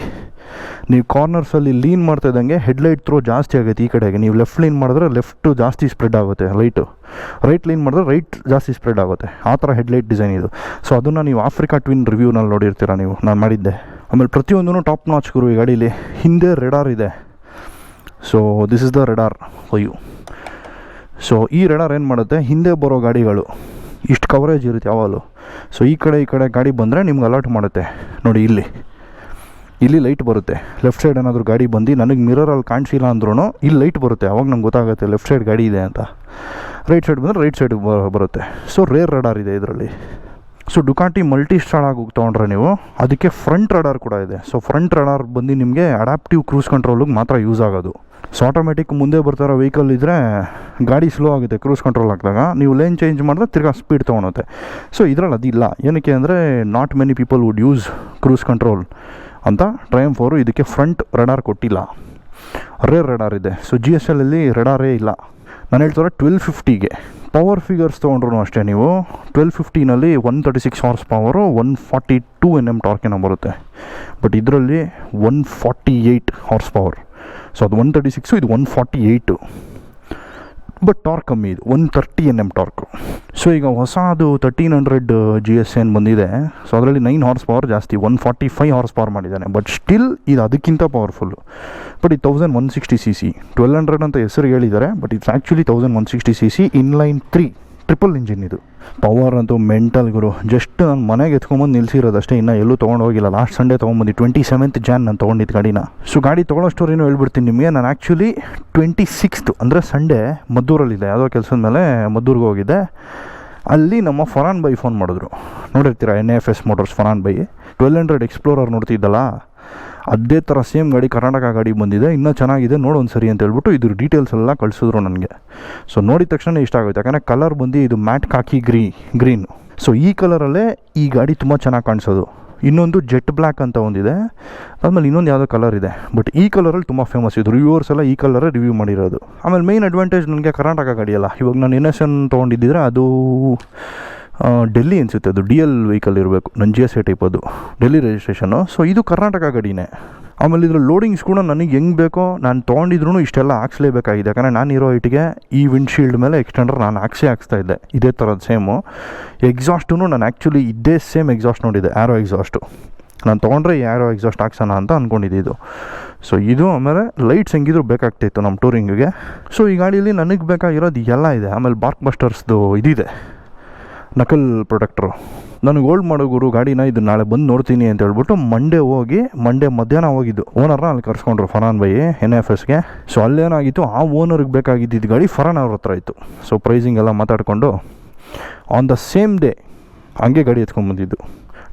ನೀವು ಕಾರ್ನರ್ಸಲ್ಲಿ ಲೀನ್ ಮಾಡ್ತಾ ಇದ್ದಂಗೆ ಹೆಡ್ಲೈಟ್ ಥ್ರೋ ಜಾಸ್ತಿ ಆಗುತ್ತೆ ಈ ಕಡೆಗೆ. ನೀವು ಲೆಫ್ಟ್ ಲೀನ್ ಮಾಡಿದ್ರೆ ಲೆಫ್ಟು ಜಾಸ್ತಿ ಸ್ಪ್ರೆಡ್ ಆಗುತ್ತೆ ಲೈಟು ರೈಟ್ ಲೀನ್ ಮಾಡಿದ್ರೆ ರೈಟ್ ಜಾಸ್ತಿ ಸ್ಪ್ರೆಡ್ ಆಗುತ್ತೆ. ಆ ಥರ ಹೆಡ್ಲೈಟ್ ಡಿಸೈನ್ ಇದು. ಸೊ ಅದನ್ನು ನೀವು ಆಫ್ರಿಕಾ ಟ್ವಿನ್ ರಿವ್ಯೂನಲ್ಲಿ ನೋಡಿರ್ತೀರ ನೀವು? ನಾನು ಮಾಡಿದ್ದೆ. ಆಮೇಲೆ ಪ್ರತಿಯೊಂದೂ ಟಾಪ್ ನಾಚ್ ಗುರು, ಈ ಗಾಡೀಲಿ ಹಿಂದೆ ರೆಡಾರ್ ಇದೆ. So this is the radar you so ಈ ರೆಡಾರ್ ಏನು ಮಾಡುತ್ತೆ? ಹಿಂದೆ ಬರೋ ಗಾಡಿಗಳು, ಇಷ್ಟು ಕವರೇಜ್ ಇರುತ್ತೆ ಯಾವಾಗಲೂ. ಸೊ ಈ ಕಡೆ ಈ ಕಡೆ ಗಾಡಿ ಬಂದರೆ ನಿಮ್ಗೆ ಅಲರ್ಟ್ ಮಾಡುತ್ತೆ. ನೋಡಿ, ಇಲ್ಲಿ. ಇಲ್ಲಿ ಲೈಟ್ ಬರುತ್ತೆ. ಲೆಫ್ಟ್ ಸೈಡ್ ಏನಾದರೂ ಗಾಡಿ ಬಂದು ನನಗೆ ಮಿರರಲ್ಲಿ ಕಾಣಿಸಿಲ್ಲ ಅಂದ್ರೂ ಇಲ್ಲಿ ಲೈಟ್ ಬರುತ್ತೆ. ಅವಾಗ ನಂಗೆ ಗೊತ್ತಾಗುತ್ತೆ ಲೆಫ್ಟ್ ಸೈಡ್ ಗಾಡಿ ಇದೆ ಅಂತ. ರೈಟ್ ಸೈಡ್ ಬಂದರೆ ರೈಟ್ ಸೈಡ್ ಬರುತ್ತೆ. ಸೊ ರೇರ್ ರೆಡಾರ್ ಇದೆ ಇದರಲ್ಲಿ. ಸೊ ಡುಕಾಟಿ ಮಲ್ಟಿ ಸ್ಟಾರ್ ಆಗಿ ತೊಗೊಂಡ್ರೆ ನೀವು, ಅದಕ್ಕೆ ಫ್ರಂಟ್ ರಡಾರ್ ಕೂಡ ಇದೆ. ಸೊ ಫ್ರಂಟ್ ರಡಾರ್ ಬಂದು ನಿಮಗೆ ಅಡಾಪ್ಟಿವ್ ಕ್ರೂಸ್ ಕಂಟ್ರೋಲಿಗೆ ಮಾತ್ರ ಯೂಸ್ ಆಗೋದು. ಸೊ ಆಟೋಮೆಟಿಕ್ ಮುಂದೆ ಬರ್ತಾರೋ ವೆಹಿಕಲ್ ಇದ್ದರೆ ಗಾಡಿ ಸ್ಲೋ ಆಗುತ್ತೆ ಕ್ರೂಸ್ ಕಂಟ್ರೋಲ್ ಹಾಕಿದಾಗ. ನೀವು ಲೇನ್ ಚೇಂಜ್ ಮಾಡಿದ್ರೆ ತಿರ್ಗಾ ಸ್ಪೀಡ್ ತೊಗೊಳುತ್ತೆ. ಸೊ ಇದರಲ್ಲಿ ಅದಿಲ್ಲ. ಏನಕ್ಕೆ ಅಂದರೆ not many people would use cruise control ಅಂತ ಟ್ರೈಮ್ ಫೋರು ಇದಕ್ಕೆ ಫ್ರಂಟ್ ರಡಾರ್ ಕೊಟ್ಟಿಲ್ಲ. ರೇರ್ ರಡಾರ್ ಇದೆ. ಸೊ ಜಿ ಎಸ್ ಎಲ್ಲಲ್ಲಿ ರಡಾರೇ ಇಲ್ಲ. ನಾನು ಹೇಳ್ತಾರೆ ಟ್ವೆಲ್ ಫಿಫ್ಟಿಗೆ ಪವರ್ ಫಿಗರ್ಸ್ ತೊಗೊಂಡ್ರು ಅಷ್ಟೇ ನೀವು. Twelve ಫಿಫ್ಟಿನಲ್ಲಿ one thirty six horse power one forty two N M ಟಾರ್ಕಿನ ಬರುತ್ತೆ. ಬಟ್ ಇದರಲ್ಲಿ one forty eight horse power so ಅದು ಒನ್ ತರ್ಟಿ ಸಿಕ್ಸು ಇದು one forty eight but torque ಕಮ್ಮಿ ಇದು one thirty N M torque. So ಈಗ ಹೊಸ ಅದು thirteen hundred G S N ಬಂದಿದೆ. ಸೊ ಅದರಲ್ಲಿ ನೈನ್ ಹಾರ್ಸ್ ಪವರ್ ಜಾಸ್ತಿ one forty five horse power ಮಾಡಿದ್ದಾನೆ. ಬಟ್ ಸ್ಟಿಲ್ ಇದು ಅದಕ್ಕಿಂತ ಪವರ್ಫುಲ್ಲು ಬಟ್ ಇದು thousand one sixty C C twelve hundred ಅಂತ ಹೆಸರು ಹೇಳಿದ್ದಾರೆ but it's actually thousand one sixty C C inline three triple engine ಇದು. ಪವರ್ ಅಂತೂ ಮೆಂಟಲ್ ಗುರು. ಜಸ್ಟ್ ನಾನು ಮನೆಗೆ ಎತ್ಕೊಂಬಂದು ನಿಲ್ಸಿರೋದಷ್ಟೇ, ಇನ್ನೂ ಎಲ್ಲೂ ತೊಗೊಂಡು ಹೋಗಿಲ್ಲ. ಲಾಸ್ಟ್ ಸಂಡೇ ತೊಗೊಂಬಂದು. ಟ್ವೆಂಟಿ ಸೆವೆಂತ್ ಜಾನ್ ನಾನು ತೊಗೊಂಡಿದ್ದು ಗಾಡಿನ. ಸೊ ಗಾಡಿ ತೊಗೊಳ್ಳೋ ಸ್ಟೋರಿನೂ ಹೇಳ್ಬಿಡ್ತೀನಿ ನಿಮಗೆ. ನಾನು ಆ್ಯಕ್ಚುಲಿ ಟ್ವೆಂಟಿ ಸಿಕ್ಸ್ತ್ ಅಂದರೆ ಸಂಡೇ ಮದ್ದೂರಲ್ಲಿದೆ ಯಾವುದೋ ಕೆಲಸದ ಮೇಲೆ ಮದ್ದೂರಿಗೆ ಹೋಗಿದ್ದೆ. ಅಲ್ಲಿ ನಮ್ಮ ಫರಾನ್ ಬೈ ಫೋನ್ ಮಾಡಿದ್ರು. ನೋಡಿರ್ತೀರಾ N F S motors Faran by twelve hundred explorer ನೋಡ್ತಿದ್ದಲ್ಲ? ಅದೇ ಥರ ಸೇಮ್ ಗಾಡಿ ಕರ್ನಾಟಕ ಗಾಡಿ ಬಂದಿದೆ, ಇನ್ನೂ ಚೆನ್ನಾಗಿದೆ, ನೋಡು ಒಂದು ಸರಿ ಅಂತ ಹೇಳ್ಬಿಟ್ಟು ಇದ್ರ ಡೀಟೇಲ್ಸ್ ಎಲ್ಲ ಕಳಿಸಿದ್ರು ನನಗೆ. ಸೊ ನೋಡಿದ ತಕ್ಷಣ ಇಷ್ಟ ಆಗುತ್ತೆ ಯಾಕಂದರೆ ಕಲರ್ ಬಂದು ಇದು ಮ್ಯಾಟ್ ಕಾಕಿ ಗ್ರೀ ಗ್ರೀನ್ ಸೊ ಈ ಕಲರಲ್ಲೇ ಈ ಗಾಡಿ ತುಂಬ ಚೆನ್ನಾಗಿ ಕಾಣಿಸೋದು. ಇನ್ನೊಂದು ಜೆಟ್ ಬ್ಲ್ಯಾಕ್ ಅಂತ ಒಂದಿದೆ. ಆಮೇಲೆ ಇನ್ನೊಂದು ಯಾವುದೋ ಕಲರ್ ಇದೆ. ಬಟ್ ಈ ಕಲರಲ್ಲಿ ತುಂಬ ಫೇಮಸ್ ಇದು ರಿವ್ಯೂವರ್ಸ್ ಎಲ್ಲ ಈ ಕಲರೇ ರಿವ್ಯೂ ಮಾಡಿರೋದು. ಆಮೇಲೆ ಮೇಯ್ನ್ ಅಡ್ವಾಂಟೇಜ್ ನನಗೆ ಕರ್ನಾಟಕ ಗಾಡಿಯಲ್ಲ ಇವಾಗ ನಾನು ಎನ್ ಎಸ್ ಅದು ಡೆಲ್ಲಿ ಅನಿಸುತ್ತೆ ಅದು, ಡಿ ಎಲ್ ವೆಹಿಕಲ್ ಇರಬೇಕು ನನ್ನ ಜಿ ಎಸ್ ಎ ಟೈಪ್ ಅದು, ಡೆಲ್ಲಿ ರಿಜಿಸ್ಟ್ರೇಷನು ಸೊ ಇದು ಕರ್ನಾಟಕ ಗಡಿನೇ. ಆಮೇಲೆ ಇದರ ಲೋಡಿಂಗ್ಸ್ ಕೂಡ ನನಗೆ ಹೆಂಗೆ ಬೇಕೋ, ನಾನು ತೊಗೊಂಡಿದ್ರು ಇಷ್ಟೆಲ್ಲ ಹಾಕ್ಸ್ಲೇಬೇಕಾಗಿದೆ. ಯಾಕಂದರೆ ನಾನು ಇರೋ ಐಟಿಗೆ ಈ ವಿಂಡ್ಶೀಲ್ಡ್ ಮೇಲೆ ಎಕ್ಸ್ಟೆಂಡರ್ ನಾನು ಹಾಕ್ಸೇ ಹಾಕ್ಸ್ತಾ ಇದ್ದೆ. ಇದೇ ಥರದ ಸೇಮು ಎಕ್ಸಾಸ್ಟೂ ನಾನು ಆ್ಯಕ್ಚುಲಿ ಇದೇ ಸೇಮ್ ಎಕ್ಸಾಸ್ಟ್ ನೋಡಿದೆ ಆ್ಯರೋ ಎಕ್ಸಾಸ್ಟು ನಾನು ತೊಗೊಂಡ್ರೆ ಯಾರೋ ಎಕ್ಸಾಸ್ಟ್ ಹಾಕ್ಸೋಣ ಅಂತ ಅಂದ್ಕೊಂಡಿದ್ದು ಸೊ ಇದು ಆಮೇಲೆ ಲೈಟ್ಸ್ ಹೆಂಗಿದ್ರು ಬೇಕಾಗ್ತಿತ್ತು ನಮ್ಮ ಟೂರಿಂಗಿಗೆ ಸೊ ಈ ಗಾಡೀಲಿ ನನಗೆ ಬೇಕಾಗಿರೋದು ಎಲ್ಲ ಇದೆ. ಆಮೇಲೆ ಬಾರ್ಕ್ ಬಸ್ಟರ್ಸ್ದು ಇದಿದೆ. ನಕಲ್ ಪ್ರೊಡಕ್ಟ್ರು. ನನಗೆ ಓಲ್ಡ್ ಮಾಡೋ ಗುರು ಗಾಡಿನ ಇದು ನಾಳೆ ಬಂದು ನೋಡ್ತೀನಿ ಅಂತ ಹೇಳ್ಬಿಟ್ಟು ಮಂಡೇ ಹೋಗಿ ಮಂಡೇ ಮಧ್ಯಾಹ್ನ ಹೋಗಿದ್ದು. ಓನರ್ನ ಅಲ್ಲಿ ಕರ್ಸ್ಕೊಂಡ್ರು ಫರಾನ್ ಬೈ, ಎನ್ ಎಫ್ ಎಸ್ಗೆ. ಸೊ ಅಲ್ಲೇನಾಗಿತ್ತು, ಆ ಓನರ್ಗೆ ಬೇಕಾಗಿದ್ದಿದ್ದು ಗಾಡಿ ಫರಾನ್ ಅವ್ರ ಹತ್ರ ಇತ್ತು ಸೊ ಪ್ರೈಸಿಂಗ್ ಎಲ್ಲ ಮಾತಾಡಿಕೊಂಡು ಆನ್ ದ ಸೇಮ್ ಡೇ ಹಂಗೆ ಗಾಡಿ ಎತ್ಕೊಂಬಂದಿದ್ದು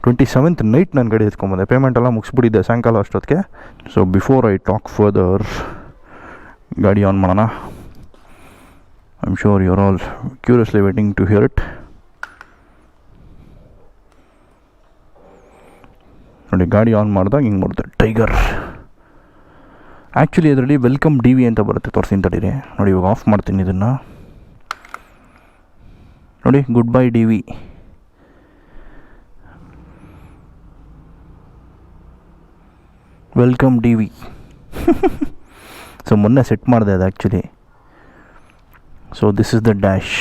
ಟ್ವೆಂಟಿ ಸೆವೆಂತ್ ನೈಟ್ ನಾನು ಗಾಡಿ ಎತ್ಕೊಂಬಂದೆ ಪೇಮೆಂಟ್ ಎಲ್ಲ ಮುಗಿಸ್ಬಿಟ್ಟಿದ್ದೆ ಸಾಯಂಕಾಲ ಅಷ್ಟೊತ್ತಿಗೆ. So before I talk further ಗಾಡಿ ಆನ್ ಮಾಡೋಣ. I am sure your all curiously waiting to hear it ನೋಡಿ, ಗಾಡಿ ಆನ್ ಮಾಡಿದಾಗ ಹಿಂಗೆ ಬರುತ್ತೆ ಟೈಗರ್ ಆ್ಯಕ್ಚುಲಿ ಅದರಲ್ಲಿ ವೆಲ್ಕಮ್ ಡಿ ವಿ ಅಂತ ಬರುತ್ತೆ ತೋರಿಸ್ತೀನಿ ತಡೀರಿ. ನೋಡಿ, ಇವಾಗ ಆಫ್ ಮಾಡ್ತೀನಿ ಇದನ್ನು. ನೋಡಿ good bye D V welcome D V so ಮೊನ್ನೆ ಸೆಟ್ ಮಾಡಿದೆ ಅದು actually so this is the dash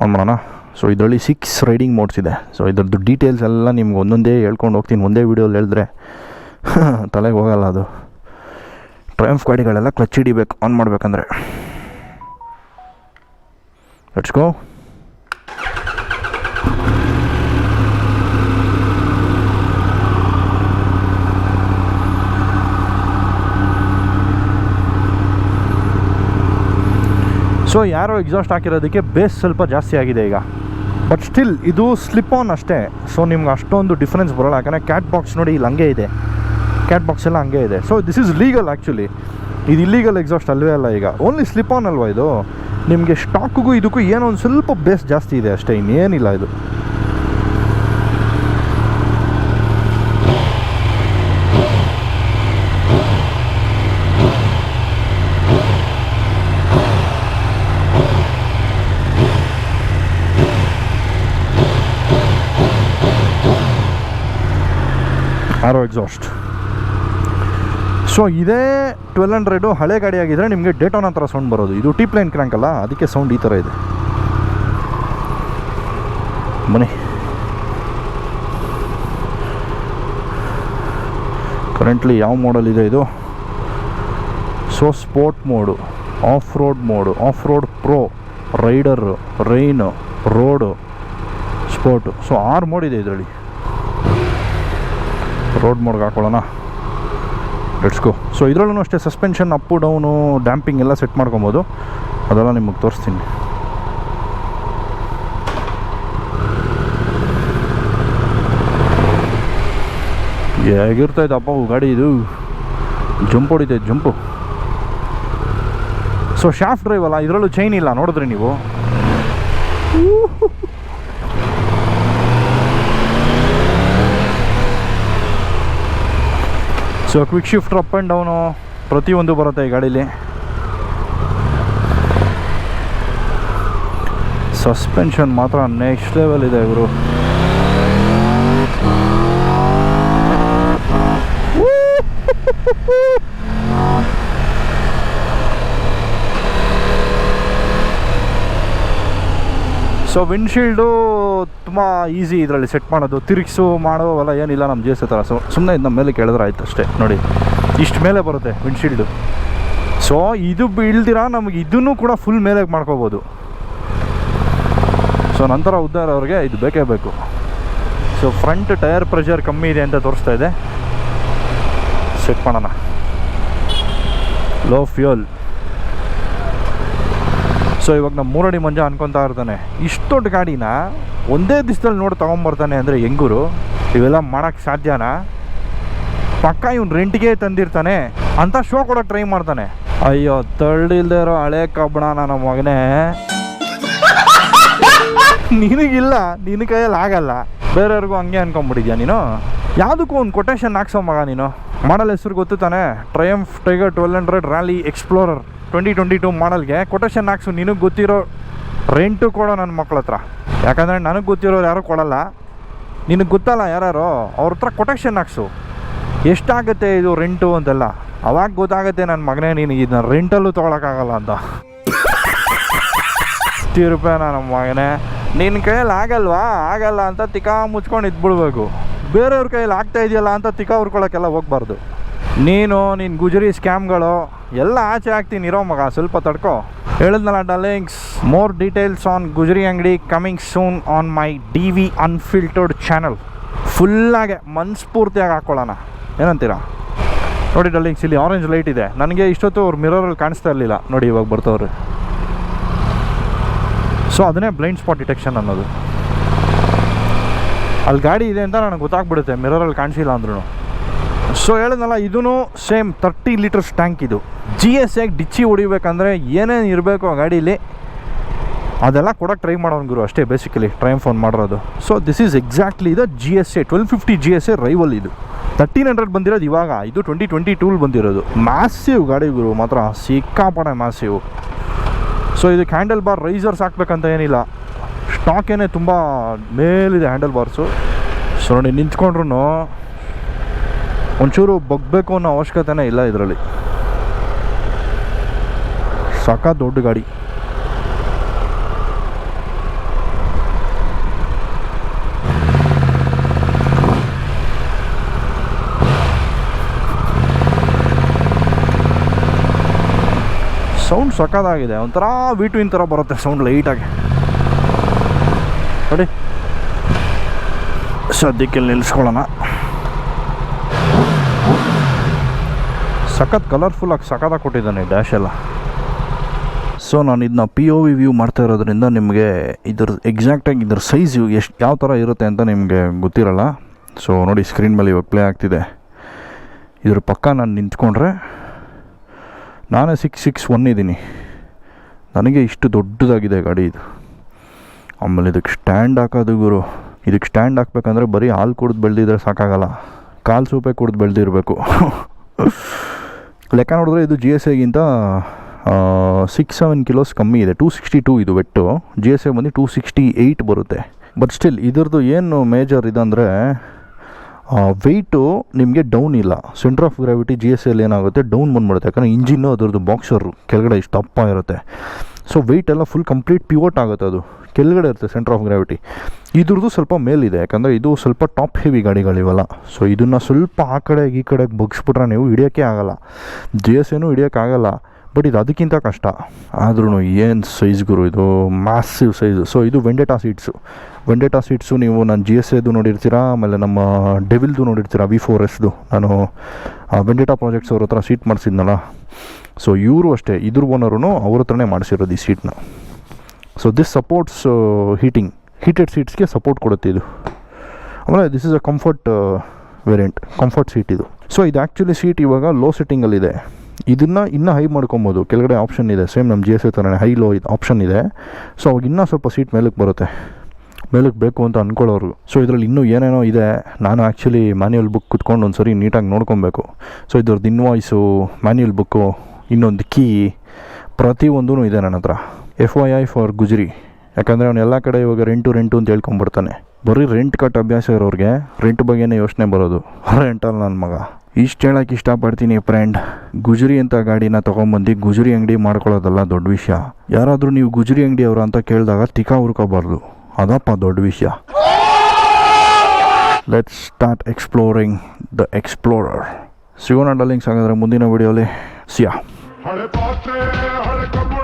on ಮಾಡೋಣ? ಸೊ ಇದರಲ್ಲಿ ಸಿಕ್ಸ್ ರೈಡಿಂಗ್ ಮೋಡ್ಸ್ ಇದೆ. ಸೊ ಇದ್ರದ್ದು ಡೀಟೇಲ್ಸ್ ಎಲ್ಲ ನಿಮ್ಗೆ ಒಂದೊಂದೇ ಹೇಳ್ಕೊಂಡು ಹೋಗ್ತೀನಿ. ಒಂದೇ ವೀಡಿಯೋಲಿ ಹೇಳಿದ್ರೆ ತಲೆಗೆ ಹೋಗಲ್ಲ ಅದು. ಟ್ರಯಂಫ್ ಗಾಡಿಗಳೆಲ್ಲ ಕ್ಲಚ್ ಹಿಡಿಬೇಕು ಆನ್ ಮಾಡಬೇಕಂದ್ರೆ. ಗೋ ಸೊ ಯಾರೋ ಎಕ್ಸಾಸ್ಟ್ ಹಾಕಿರೋದಕ್ಕೆ ಬೇಸ್ ಸ್ವಲ್ಪ ಜಾಸ್ತಿ ಆಗಿದೆ ಈಗ. ಬಟ್ ಸ್ಟಿಲ್ ಇದು ಸ್ಲಿಪ್ ಆನ್ ಅಷ್ಟೇ. ಸೊ ನಿಮ್ಗೆ ಅಷ್ಟೊಂದು ಡಿಫ್ರೆನ್ಸ್ ಬರೋಲ್ಲ. ಯಾಕಂದರೆ ಕ್ಯಾಟ್ ಬಾಕ್ಸ್ ನೋಡಿ ಇಲ್ಲಿ ಹಂಗೆ ಇದೆ. ಕ್ಯಾಟ್ ಬಾಕ್ಸ್ ಎಲ್ಲ ಹಂಗೆ ಇದೆ. So this is legal actually ಇದು ಇಲ್ಲೀಗಲ್ ಎಕ್ಸಾಸ್ಟ್ ಅಲ್ವೇ ಅಲ್ಲ ಈಗ. ಓನ್ಲಿ ಸ್ಲಿಪ್ ಆನ್ ಅಲ್ವಾ ಇದು? ನಿಮಗೆ ಸ್ಟಾಕ್ಗೂ ಇದಕ್ಕೂ ಏನೋ ಒಂದು ಸ್ವಲ್ಪ ಬೇಸ್ ಜಾಸ್ತಿ ಇದೆ ಅಷ್ಟೇ. ಇನ್ನೇನಿಲ್ಲ ಇದು. ಆರೋ ಎಕ್ಸಾಸ್ಟ್ ಸೊ ಇದೇ ಟ್ವೆಲ್ ಹಂಡ್ರೆಡು ಹಳೆ ಗಾಡಿ ಆಗಿದ್ದರೆ ನಿಮಗೆ ಡೇಟೋನ ಥರ ಸೌಂಡ್ ಬರೋದು. ಇದು ಟಿ ಲೈನ್ ಕ್ರ್ಯಾಂಕ್ ಅಲ್ಲ, ಅದಕ್ಕೆ ಸೌಂಡ್ ಈ ಥರ ಇದೆ. ಬನ್ನಿ. ಕರೆಂಟ್ಲಿ ಯಾವ ಮಾಡಲ್ ಇದೆ ಇದು? So sport mode off road mode off road pro rider rain road sport so ಆರು ಮೋಡ್ ಇದೆ ಇದರಲ್ಲಿ. ರೋಡ್ ಮೋಡ್ಗೆ ಹಾಕೊಳ್ಳೋಣ. ಲೆಟ್ಸ್ ಗೋ ಸೊ ಇದರಲ್ಲೂ ಅಷ್ಟೇ ಸಸ್ಪೆನ್ಷನ್ ಅಪ್ಪು ಡೌನು ಡ್ಯಾಂಪಿಂಗ್ ಎಲ್ಲ ಸೆಟ್ ಮಾಡ್ಕೊಬೋದು. ಅದೆಲ್ಲ ನಿಮಗೆ ತೋರಿಸ್ತೀನಿ. ಹೇಗಿರ್ತೈತೆ ಅಪ್ಪ ಗಾಡಿ ಇದು. ಜಂಪ್ ಹೊಡಿತೈತೆ ಜಂಪು. ಸೊ ಶಾಫ್ಟ್ ಡ್ರೈವ್ ಅಲ್ಲ, ಇದರಲ್ಲೂ ಚೈನ್ ಇಲ್ಲ, ನೋಡಿದ್ರಿ ನೀವು? So quick shift up and down ಪ್ರತಿಯೊಂದು ಬರುತ್ತೆ ಈ ಗಾಡೀಲಿ. ಸಸ್ಪೆನ್ಷನ್ ಮಾತ್ರ ನೆಕ್ಸ್ಟ್ ಲೆವೆಲ್ ಇದೆ ಇವರು ಸೊ ವಿಂಡ್ಶೀಲ್ಡು ತುಂಬ ಈಸಿ ಇದರಲ್ಲಿ ಸೆಟ್ ಮಾಡೋದು, ತಿರುಗಿಸು, ಮಾಡೋ ಅವೆಲ್ಲ ಏನಿಲ್ಲ ನಮ್ಮ ಜಿ ಎಸ್ ಥರ ಸೊ ಸುಮ್ಮನೆ ಇದು ನಮ್ಮ ಮೇಲೆ ಕೇಳಿದ್ರೆ ಆಯ್ತು ಅಷ್ಟೇ, ನೋಡಿ. ಇಷ್ಟು ಮೇಲೆ ಬರುತ್ತೆ ವಿಂಡ್ಶೀಲ್ಡು ಸೊ ಇದು ಬೀಳ್ದಿರಾ ನಮಗೆ ಇದನ್ನು ಕೂಡ ಫುಲ್ ಮೇಲೆ ಮಾಡ್ಕೋಬೋದು. ಸೊ ನಂತರ ಉದ್ದಾರ ಅವ್ರಿಗೆ ಇದು ಬೇಕೇ ಬೇಕು. ಸೊ ಫ್ರಂಟ್ ಟೈರ್ ಪ್ರೆಷರ್ ಕಮ್ಮಿ ಇದೆ ಅಂತ ತೋರಿಸ್ತಾ ಇದೆ. ಸೆಟ್ ಮಾಡೋಣ. ಲೋ ಫ್ಯೂಯಲ್ ಸೊ ಇವಾಗ ನಮ್ಮ ಮೂರಡಿ ಮಂಜ ಅನ್ಕೊತಾ ಇರ್ತಾನೆ. ಇಷ್ಟು ದೊಡ್ಡ ಗಾಡಿನ ಒಂದೇ ದಿವಸದಲ್ಲಿ ನೋಡಿ ತೊಗೊಂಬರ್ತಾನೆ ಅಂದರೆ ಹೆಂಗೂರು? ಇವೆಲ್ಲ ಮಾಡೋಕ್ಕೆ ಸಾಧ್ಯನಾ? ಪಕ್ಕ ಇವ್ನು ರೆಂಟ್ಗೆ ತಂದಿರ್ತಾನೆ. ಅಂತ ಶೋ ಕೊಡೋಕೆ ಟ್ರೈ ಮಾಡ್ತಾನೆ. ಅಯ್ಯೋ, ತಳ್ಳಿಲ್ದೇ ಇರೋ ಹಳೆ ಕಬ್ಬಣ ನನ್ನ ಮಗನೇ. ನಿನಗಿಲ್ಲ ನಿನ್ನ ಕೈಯಲ್ಲಿ ಆಗಲ್ಲ. ಬೇರೆಯವ್ರಿಗೂ ಹಂಗೆ ಅನ್ಕೊಂಬಿಟ್ಟಿದ್ಯಾ ನೀನು? ಯಾವುದಕ್ಕೂ ಒಂದು ಕೊಟೇಶನ್ ಹಾಕ್ಸೋ ಮಗ ನೀನು. ಮಾಡಲ್ ಹೆಸರು ಗೊತ್ತು ತಾನೆ? Triumph tiger twelve hundred rally explorer twenty twenty two ಮಾಡಲ್ಗೆ. Quotation ಹಾಕ್ಸು, ನಿನಗೆ ಗೊತ್ತಿರೋ ರೆಂಟು ಕೊಡೋ ನನ್ನ ಮಕ್ಳ ಹತ್ರ. ಯಾಕಂದರೆ ನನಗೆ ಗೊತ್ತಿರೋರು ಯಾರೂ ಕೊಡಲ್ಲ. ನಿನಗೆ ಗೊತ್ತಲ್ಲ ಯಾರು ಅವ್ರ ಹತ್ರ ಕೊಟೇಶನ್ ಹಾಕ್ಸು. ಎಷ್ಟಾಗುತ್ತೆ ಇದು ರೆಂಟು ಅಂತೆಲ್ಲ? ಅವಾಗ ಗೊತ್ತಾಗುತ್ತೆ ನನ್ನ ಮಗನೇ ನಿನಗೆ ಇದನ್ನ ರೆಂಟಲ್ಲೂ ತೊಗೊಳಕ್ಕಾಗಲ್ಲ ಅಂತ. ಹತ್ತು ರೂಪಾಯಿ ನಮ್ಮ ಮಗನೇ? ನಿನ್ನ ಕೈಯಲ್ಲಿ ಆಗಲ್ವಾ? ಆಗಲ್ಲ ಅಂತ ತಿಕಾ ಮುಚ್ಕೊಂಡು ಇದ್ಬಿಡ್ಬೇಕು ಬೇರೆಯವ್ರ ಕೈಯಲ್ಲಿ ಆಗ್ತಾ ಇದೆಯಲ್ಲ ಅಂತ ತಿಕ್ಕ ಹುರ್ಕೊಳಕ್ಕೆಲ್ಲ ಹೋಗ್ಬಾರ್ದು. ನೀನು ನಿನ್ನ ಗುಜರಿ ಸ್ಕ್ಯಾಮ್ಗಳು ಎಲ್ಲ ಆಚೆ ಆಗ್ತೀನಿ ಇರೋ ಮಗ, ಸ್ವಲ್ಪ ತಡ್ಕೊ. ಹೇಳಿದ್ನಲ್ಲ ಡಲಿಂಗ್ಸ್ ಮೋರ್ ಡೀಟೇಲ್ಸ್ ಆನ್ ಗುಜರಿ ಅಂಗಡಿ coming soon on my D V unfiltered channel ಫುಲ್ಲಾಗೆ ಮನಸ್ಫೂರ್ತಿಯಾಗಿ ಹಾಕ್ಕೊಳ್ಳೋಣ ಏನಂತೀರಾ? ನೋಡಿ ಡಲ್ಲಿಂಗ್ಸ್ ಇಲ್ಲಿ ಆರೆಂಜ್ ಲೈಟ್ ಇದೆ. ನನಗೆ ಇಷ್ಟೊತ್ತು ಅವ್ರು ಮಿರರಲ್ಲಿ ಕಾಣಿಸ್ತಾ ಇರಲಿಲ್ಲ. ನೋಡಿ ಇವಾಗ ಬರ್ತವ್ರು ಸೊ ಅದನ್ನೇ ಬ್ಲೈಂಡ್ ಸ್ಪಾಟ್ ಡಿಟೆಕ್ಷನ್ ಅನ್ನೋದು. ಅಲ್ಲಿ ಗಾಡಿ ಇದೆ ಅಂತ ನನಗೆ ಗೊತ್ತಾಗ್ಬಿಡುತ್ತೆ. ಮಿರರಲ್ಲಿ ಕಾಣಿಸಿಲ್ಲ ಅಂದ್ರೂ ಸೊ ಹೇಳಿದ್ನಲ್ಲ ಇದೂ ಸೇಮ್ ತರ್ಟಿ ಲೀಟರ್ಸ್ ಟ್ಯಾಂಕ್ ಇದು. ಜಿ ಎಸ್ ಎಗ್ ಡಿಚ್ಚಿ ಹೊಡಿಬೇಕಂದ್ರೆ ಏನೇನು ಇರಬೇಕು ಆ ಗಾಡೀಲಿ, ಅದೆಲ್ಲ ಕೊಡೋಕೆ ಟ್ರೈ ಮಾಡೋನು ಗುರು ಅಷ್ಟೇ ಬೇಸಿಕಲಿ ಟ್ರೈಮ್ ಫೋನ್ ಮಾಡಿರೋದು. ಸೊ ದಿಸ್ ಈಸ್ ಎಕ್ಸಾಕ್ಟ್ಲಿ ಇದು G S A twelve fifty G S A rival ಇದು. ತರ್ಟೀನ್ ಹಂಡ್ರೆಡ್ ಬಂದಿರೋದು ಇವಾಗ, ಇದು ಟ್ವೆಂಟಿ ಟ್ವೆಂಟಿ ಟೂಲ್ ಬಂದಿರೋದು. ಮ್ಯಾಸಿವ್ ಗಾಡಿ ಗುರು, ಮಾತ್ರ ಸಿಕ್ಕಾಪಡೆ ಮ್ಯಾಸಿವ್ ಸೊ ಇದು ಕ್ಯಾಂಡಲ್ ಬಾರ್ ರೈಸರ್ಸ್ ಹಾಕ್ಬೇಕಂತ ಏನಿಲ್ಲ. ಸ್ಟಾಕೇನೆ ತುಂಬ ಮೇಲಿದೆ ಹ್ಯಾಂಡಲ್ ಬಾರ್ಸು. ಸೊ ನೋಡಿ ನಿಂತ್ಕೊಂಡ್ರು ಒಂಚೂರು ಬಗ್ಬೇಕು ಅನ್ನೋ ಅವಶ್ಯಕತೆನೇ ಇಲ್ಲ ಇದರಲ್ಲಿ. ಸಾಕ ದೊಡ್ಡ ಗಾಡಿ. ಸೌಂಡ್ ಸಕ್ಕದಾಗಿದೆ ಒಂಥರ ವಿ ಇನ್ ಥರ ಬರುತ್ತೆ ಸೌಂಡ್ ಲೈಟಾಗಿ ಸದ್ಯಕ್ಕೆ ನಿಲ್ಲಿಸ್ಕೊಳ್ಳೋಣ. ಸಖತ್ ಕಲರ್ಫುಲ್ಲಾಗಿ ಸಖತ್ತಾಗಿ ಕೊಟ್ಟಿದ್ದಾನೆ ಡ್ಯಾಶ್ ಎಲ್ಲ. ಸೊ ನಾನು ಇದನ್ನ ಪಿ ಓ ವಿ ವ್ಯೂ ಮಾಡ್ತಾ ಇರೋದ್ರಿಂದ ನಿಮಗೆ ಇದ್ರ ಎಕ್ಸಾಕ್ಟಾಗಿ ಇದ್ರ ಸೈಜ್ ಎಷ್ಟು ಯಾವ ಥರ ಇರುತ್ತೆ ಅಂತ ನಿಮಗೆ ಗೊತ್ತಿರಲ್ಲ. ಸೊ ನೋಡಿ ಸ್ಕ್ರೀನ್ ಮೇಲೆ ಇವಾಗ ಪ್ಲೇ ಆಗ್ತಿದೆ. ಇದ್ರ ಪಕ್ಕ ನಾನು ನಿಂತ್ಕೊಂಡ್ರೆ ನಾನೇ ಸಿಕ್ಸ್ ಸಿಕ್ಸ್ ಒನ್ ಇದ್ದೀನಿ. ನನಗೆ ಇಷ್ಟು ದೊಡ್ಡದಾಗಿದೆ ಗಾಡಿ ಇದು. ಆಮೇಲೆ ಇದಕ್ಕೆ ಸ್ಟ್ಯಾಂಡ್ ಹಾಕೋದು ಗುರು. ಇದಕ್ಕೆ ಸ್ಟ್ಯಾಂಡ್ ಹಾಕ್ಬೇಕಂದ್ರೆ ಬರೀ ಹಾಲು ಕುಡ್ದು ಬೆಳೆದಿದ್ರೆ ಸಾಕಾಗಲ್ಲ. ಕಾಲು ಸೂಪೆ ಕುಡ್ದು ಬೆಳೆದಿರಬೇಕು. ಲೆಕ್ಕ ನೋಡಿದ್ರೆ ಇದು ಜಿ ಎಸ್ ಎಗಿಂತ ಸಿಕ್ಸ್ ಸೆವೆನ್ ಕಿಲೋಸ್ ಕಮ್ಮಿ ಇದೆ. ಟೂ ಸಿಕ್ಸ್ಟಿ ಟೂ ಇದು ವೆಟ್ಟು ಜಿ ಎಸ್ ಎ ಬಂದು ಟೂ ಸಿಕ್ಸ್ಟಿ ಏಯ್ಟ್ ಬರುತ್ತೆ. ಬಟ್ ಸ್ಟಿಲ್ ಇದ್ರದ್ದು ಏನು ಮೇಜರ್ ಇದಂದರೆ ವೆಯ್ಟು ನಿಮಗೆ ಡೌನ್ ಇಲ್ಲ. Centre of gravity G S ಎಲ್ಲಿ ಏನಾಗುತ್ತೆ? ಡೌನ್ ಬಂದ್ಬಿಡುತ್ತೆ. ಯಾಕಂದರೆ ಇಂಜಿನ್ನು ಅದರದ್ದು ಬಾಕ್ಸರು ಕೆಳಗಡೆ ಇಷ್ಟು ದಪ್ಪ ಇರುತ್ತೆ ಸೊ ವೆಯ್ಟ್ ಎಲ್ಲ ಫುಲ್ ಕಂಪ್ಲೀಟ್ ಪಿವೋಟ್ ಆಗುತ್ತೆ ಅದು. ಕೆಳಗಡೆ ಇರುತ್ತೆ ಸೆಂಟ್ರ್ ಆಫ್ ಗ್ರಾವಿಟಿ ಇದ್ರದ್ದು ಸ್ವಲ್ಪ ಮೇಲಿದೆ, ಯಾಕಂದರೆ ಇದು ಸ್ವಲ್ಪ ಟಾಪ್ ಹೆವಿ ಗಾಡಿಗಳಿವಲ್ಲ ಸೊ ಇದನ್ನು ಸ್ವಲ್ಪ ಆ ಕಡೆ, ಈ ಕಡೆಗೆ ಬಗ್ಸ್ಬಿಟ್ರೆ ನೀವು ಹಿಡಿಯೋಕ್ಕೆ ಆಗಲ್ಲ. ಜಿ ಎಸ್ ಏನೂ ಹಿಡಿಯೋಕ್ಕಾಗಲ್ಲ ಬಟ್ ಇದು ಅದಕ್ಕಿಂತ ಕಷ್ಟ. ಆದ್ರೂ ಏನು ಸೈಜ್ ಗುರು ಇದು? ಮ್ಯಾಸಿವ್ ಸೈಜು ಸೊ ಇದು ವೆಂಡೆಟಾ ಸೀಟ್ಸು ವೆಂಡೆಟಾ ಸೀಟ್ಸು ನೀವು ನಾನು ಜಿ ಎಸ್ ಎದು ನೋಡಿರ್ತೀರಾ? ಆಮೇಲೆ ನಮ್ಮ ಡೆವಿಲ್ದು ನೋಡಿರ್ತೀರಾ? ವಿ ಫೋರ್ ಎಸ್ದು ನಾನು ವೆಂಡೆಟಾ ಪ್ರಾಜೆಕ್ಟ್ಸ್ ಅವ್ರ ಹತ್ರ ಸೀಟ್ ಮಾಡಿಸಿದ್ನಲ್ಲ. ಸೊ ಇವರು ಅಷ್ಟೇ, ಇದ್ರ ಓನರು ಅವ್ರ ಹತ್ರನೇ ಮಾಡಿಸಿರೋದು ಈ ಸೀಟ್ನ so this supports heating heated ಸೀಟ್ಸ್ಗೆ support ಕೊಡುತ್ತೆ ಇದು. ಆಮೇಲೆ this is a comfort variant comfort seat ಇದು. ಸೊ ಇದು ಆ್ಯಕ್ಚುಲಿ ಸೀಟ್ ಇವಾಗ ಲೋ ಸೆಟ್ಟಿಂಗಲ್ಲಿದೆ ಇದನ್ನು ಇನ್ನೂ ಹೈ ಮಾಡ್ಕೊಬೋದು. ಕೆಳಗಡೆ ಆಪ್ಷನ್ ಇದೆ. ಸೇಮ್ ನಮ್ಮ ಜಿ ಎಸ್ ಎ ಥರನೇ ಹೈ ಲೋ ಇದು ಆಪ್ಷನ್ ಇದೆ. ಸೊ ಅವಾಗ ಇನ್ನೂ ಸ್ವಲ್ಪ ಸೀಟ್ ಮೇಲಕ್ಕೆ ಬರುತ್ತೆ. ಮೇಲಕ್ಕೆ ಬೇಕು ಅಂತ ಅಂದ್ಕೊಳ್ಳೋರು ಸೊ ಇದರಲ್ಲಿ ಇನ್ನೂ ಏನೇನೋ ಇದೆ. ನಾನು ಆ್ಯಕ್ಚುಲಿ ಮ್ಯಾನ್ಯುವಲ್ ಬುಕ್ ಕುತ್ಕೊಂಡು ಒಂದು ಸರಿ ನೀಟಾಗಿ ನೋಡ್ಕೊಬೇಕು. ಸೊ ಇದ್ರದ್ದು ಇನ್ವಾಯ್ಸು ಮ್ಯಾನ್ಯುವಲ್ ಬುಕ್ಕು ಇನ್ನೊಂದು ಕೀ ಪ್ರತಿಯೊಂದೂ ಇದೆ ನನ್ನ ಹತ್ರ. ಎಫ್ ವೈ ಐ ಫಾರ್ ಗುಜರಿ ಯಾಕಂದರೆ ಅವನು ಎಲ್ಲ ಕಡೆ ಇವಾಗ ರೆಂಟು ರೆಂಟು ಅಂತ ಹೇಳ್ಕೊಂಬಿಡ್ತಾನೆ ಬರೀ ರೆಂಟ್ ಕಟ್ ಅಭ್ಯಾಸ ಇರೋರಿಗೆ ರೆಂಟ್ ಬಗ್ಗೆನೇ ಯೋಚನೆ ಬರೋದು. ರೆಂಟಲ್ಲ ನನ್ನ ಮಗ. ಇಷ್ಟು ಹೇಳಕ್ಕೆ ಇಷ್ಟಪಡ್ತೀನಿ ಫ್ರೆಂಡ್ ಗುಜರಿ ಅಂತ ಗಾಡಿನ ತೊಗೊಂಬಂದು ಗುಜರಿ ಅಂಗಡಿ ಮಾಡ್ಕೊಳ್ಳೋದಲ್ಲ ದೊಡ್ಡ ವಿಷಯ. ಯಾರಾದರೂ ನೀವು ಗುಜರಿ ಅಂಗಡಿ ಅವರು ಅಂತ ಕೇಳಿದಾಗ ತಿಕಾ ಹುರ್ಕೋಬಾರ್ದು. ಅದಪ್ಪ ದೊಡ್ಡ ವಿಷಯ. Let's start exploring the explorer ಸಿಗೋಣ ಡಲ್ಲಿಂಗ್ಸ್ ಹಾಗಾದರೆ ಮುಂದಿನ ವಿಡಿಯೋಲಿ ಸಿಯಾ ಹಳೆ ಪಾತ್ರೆ ಹಳೆ ಕಬ್ಬುಣ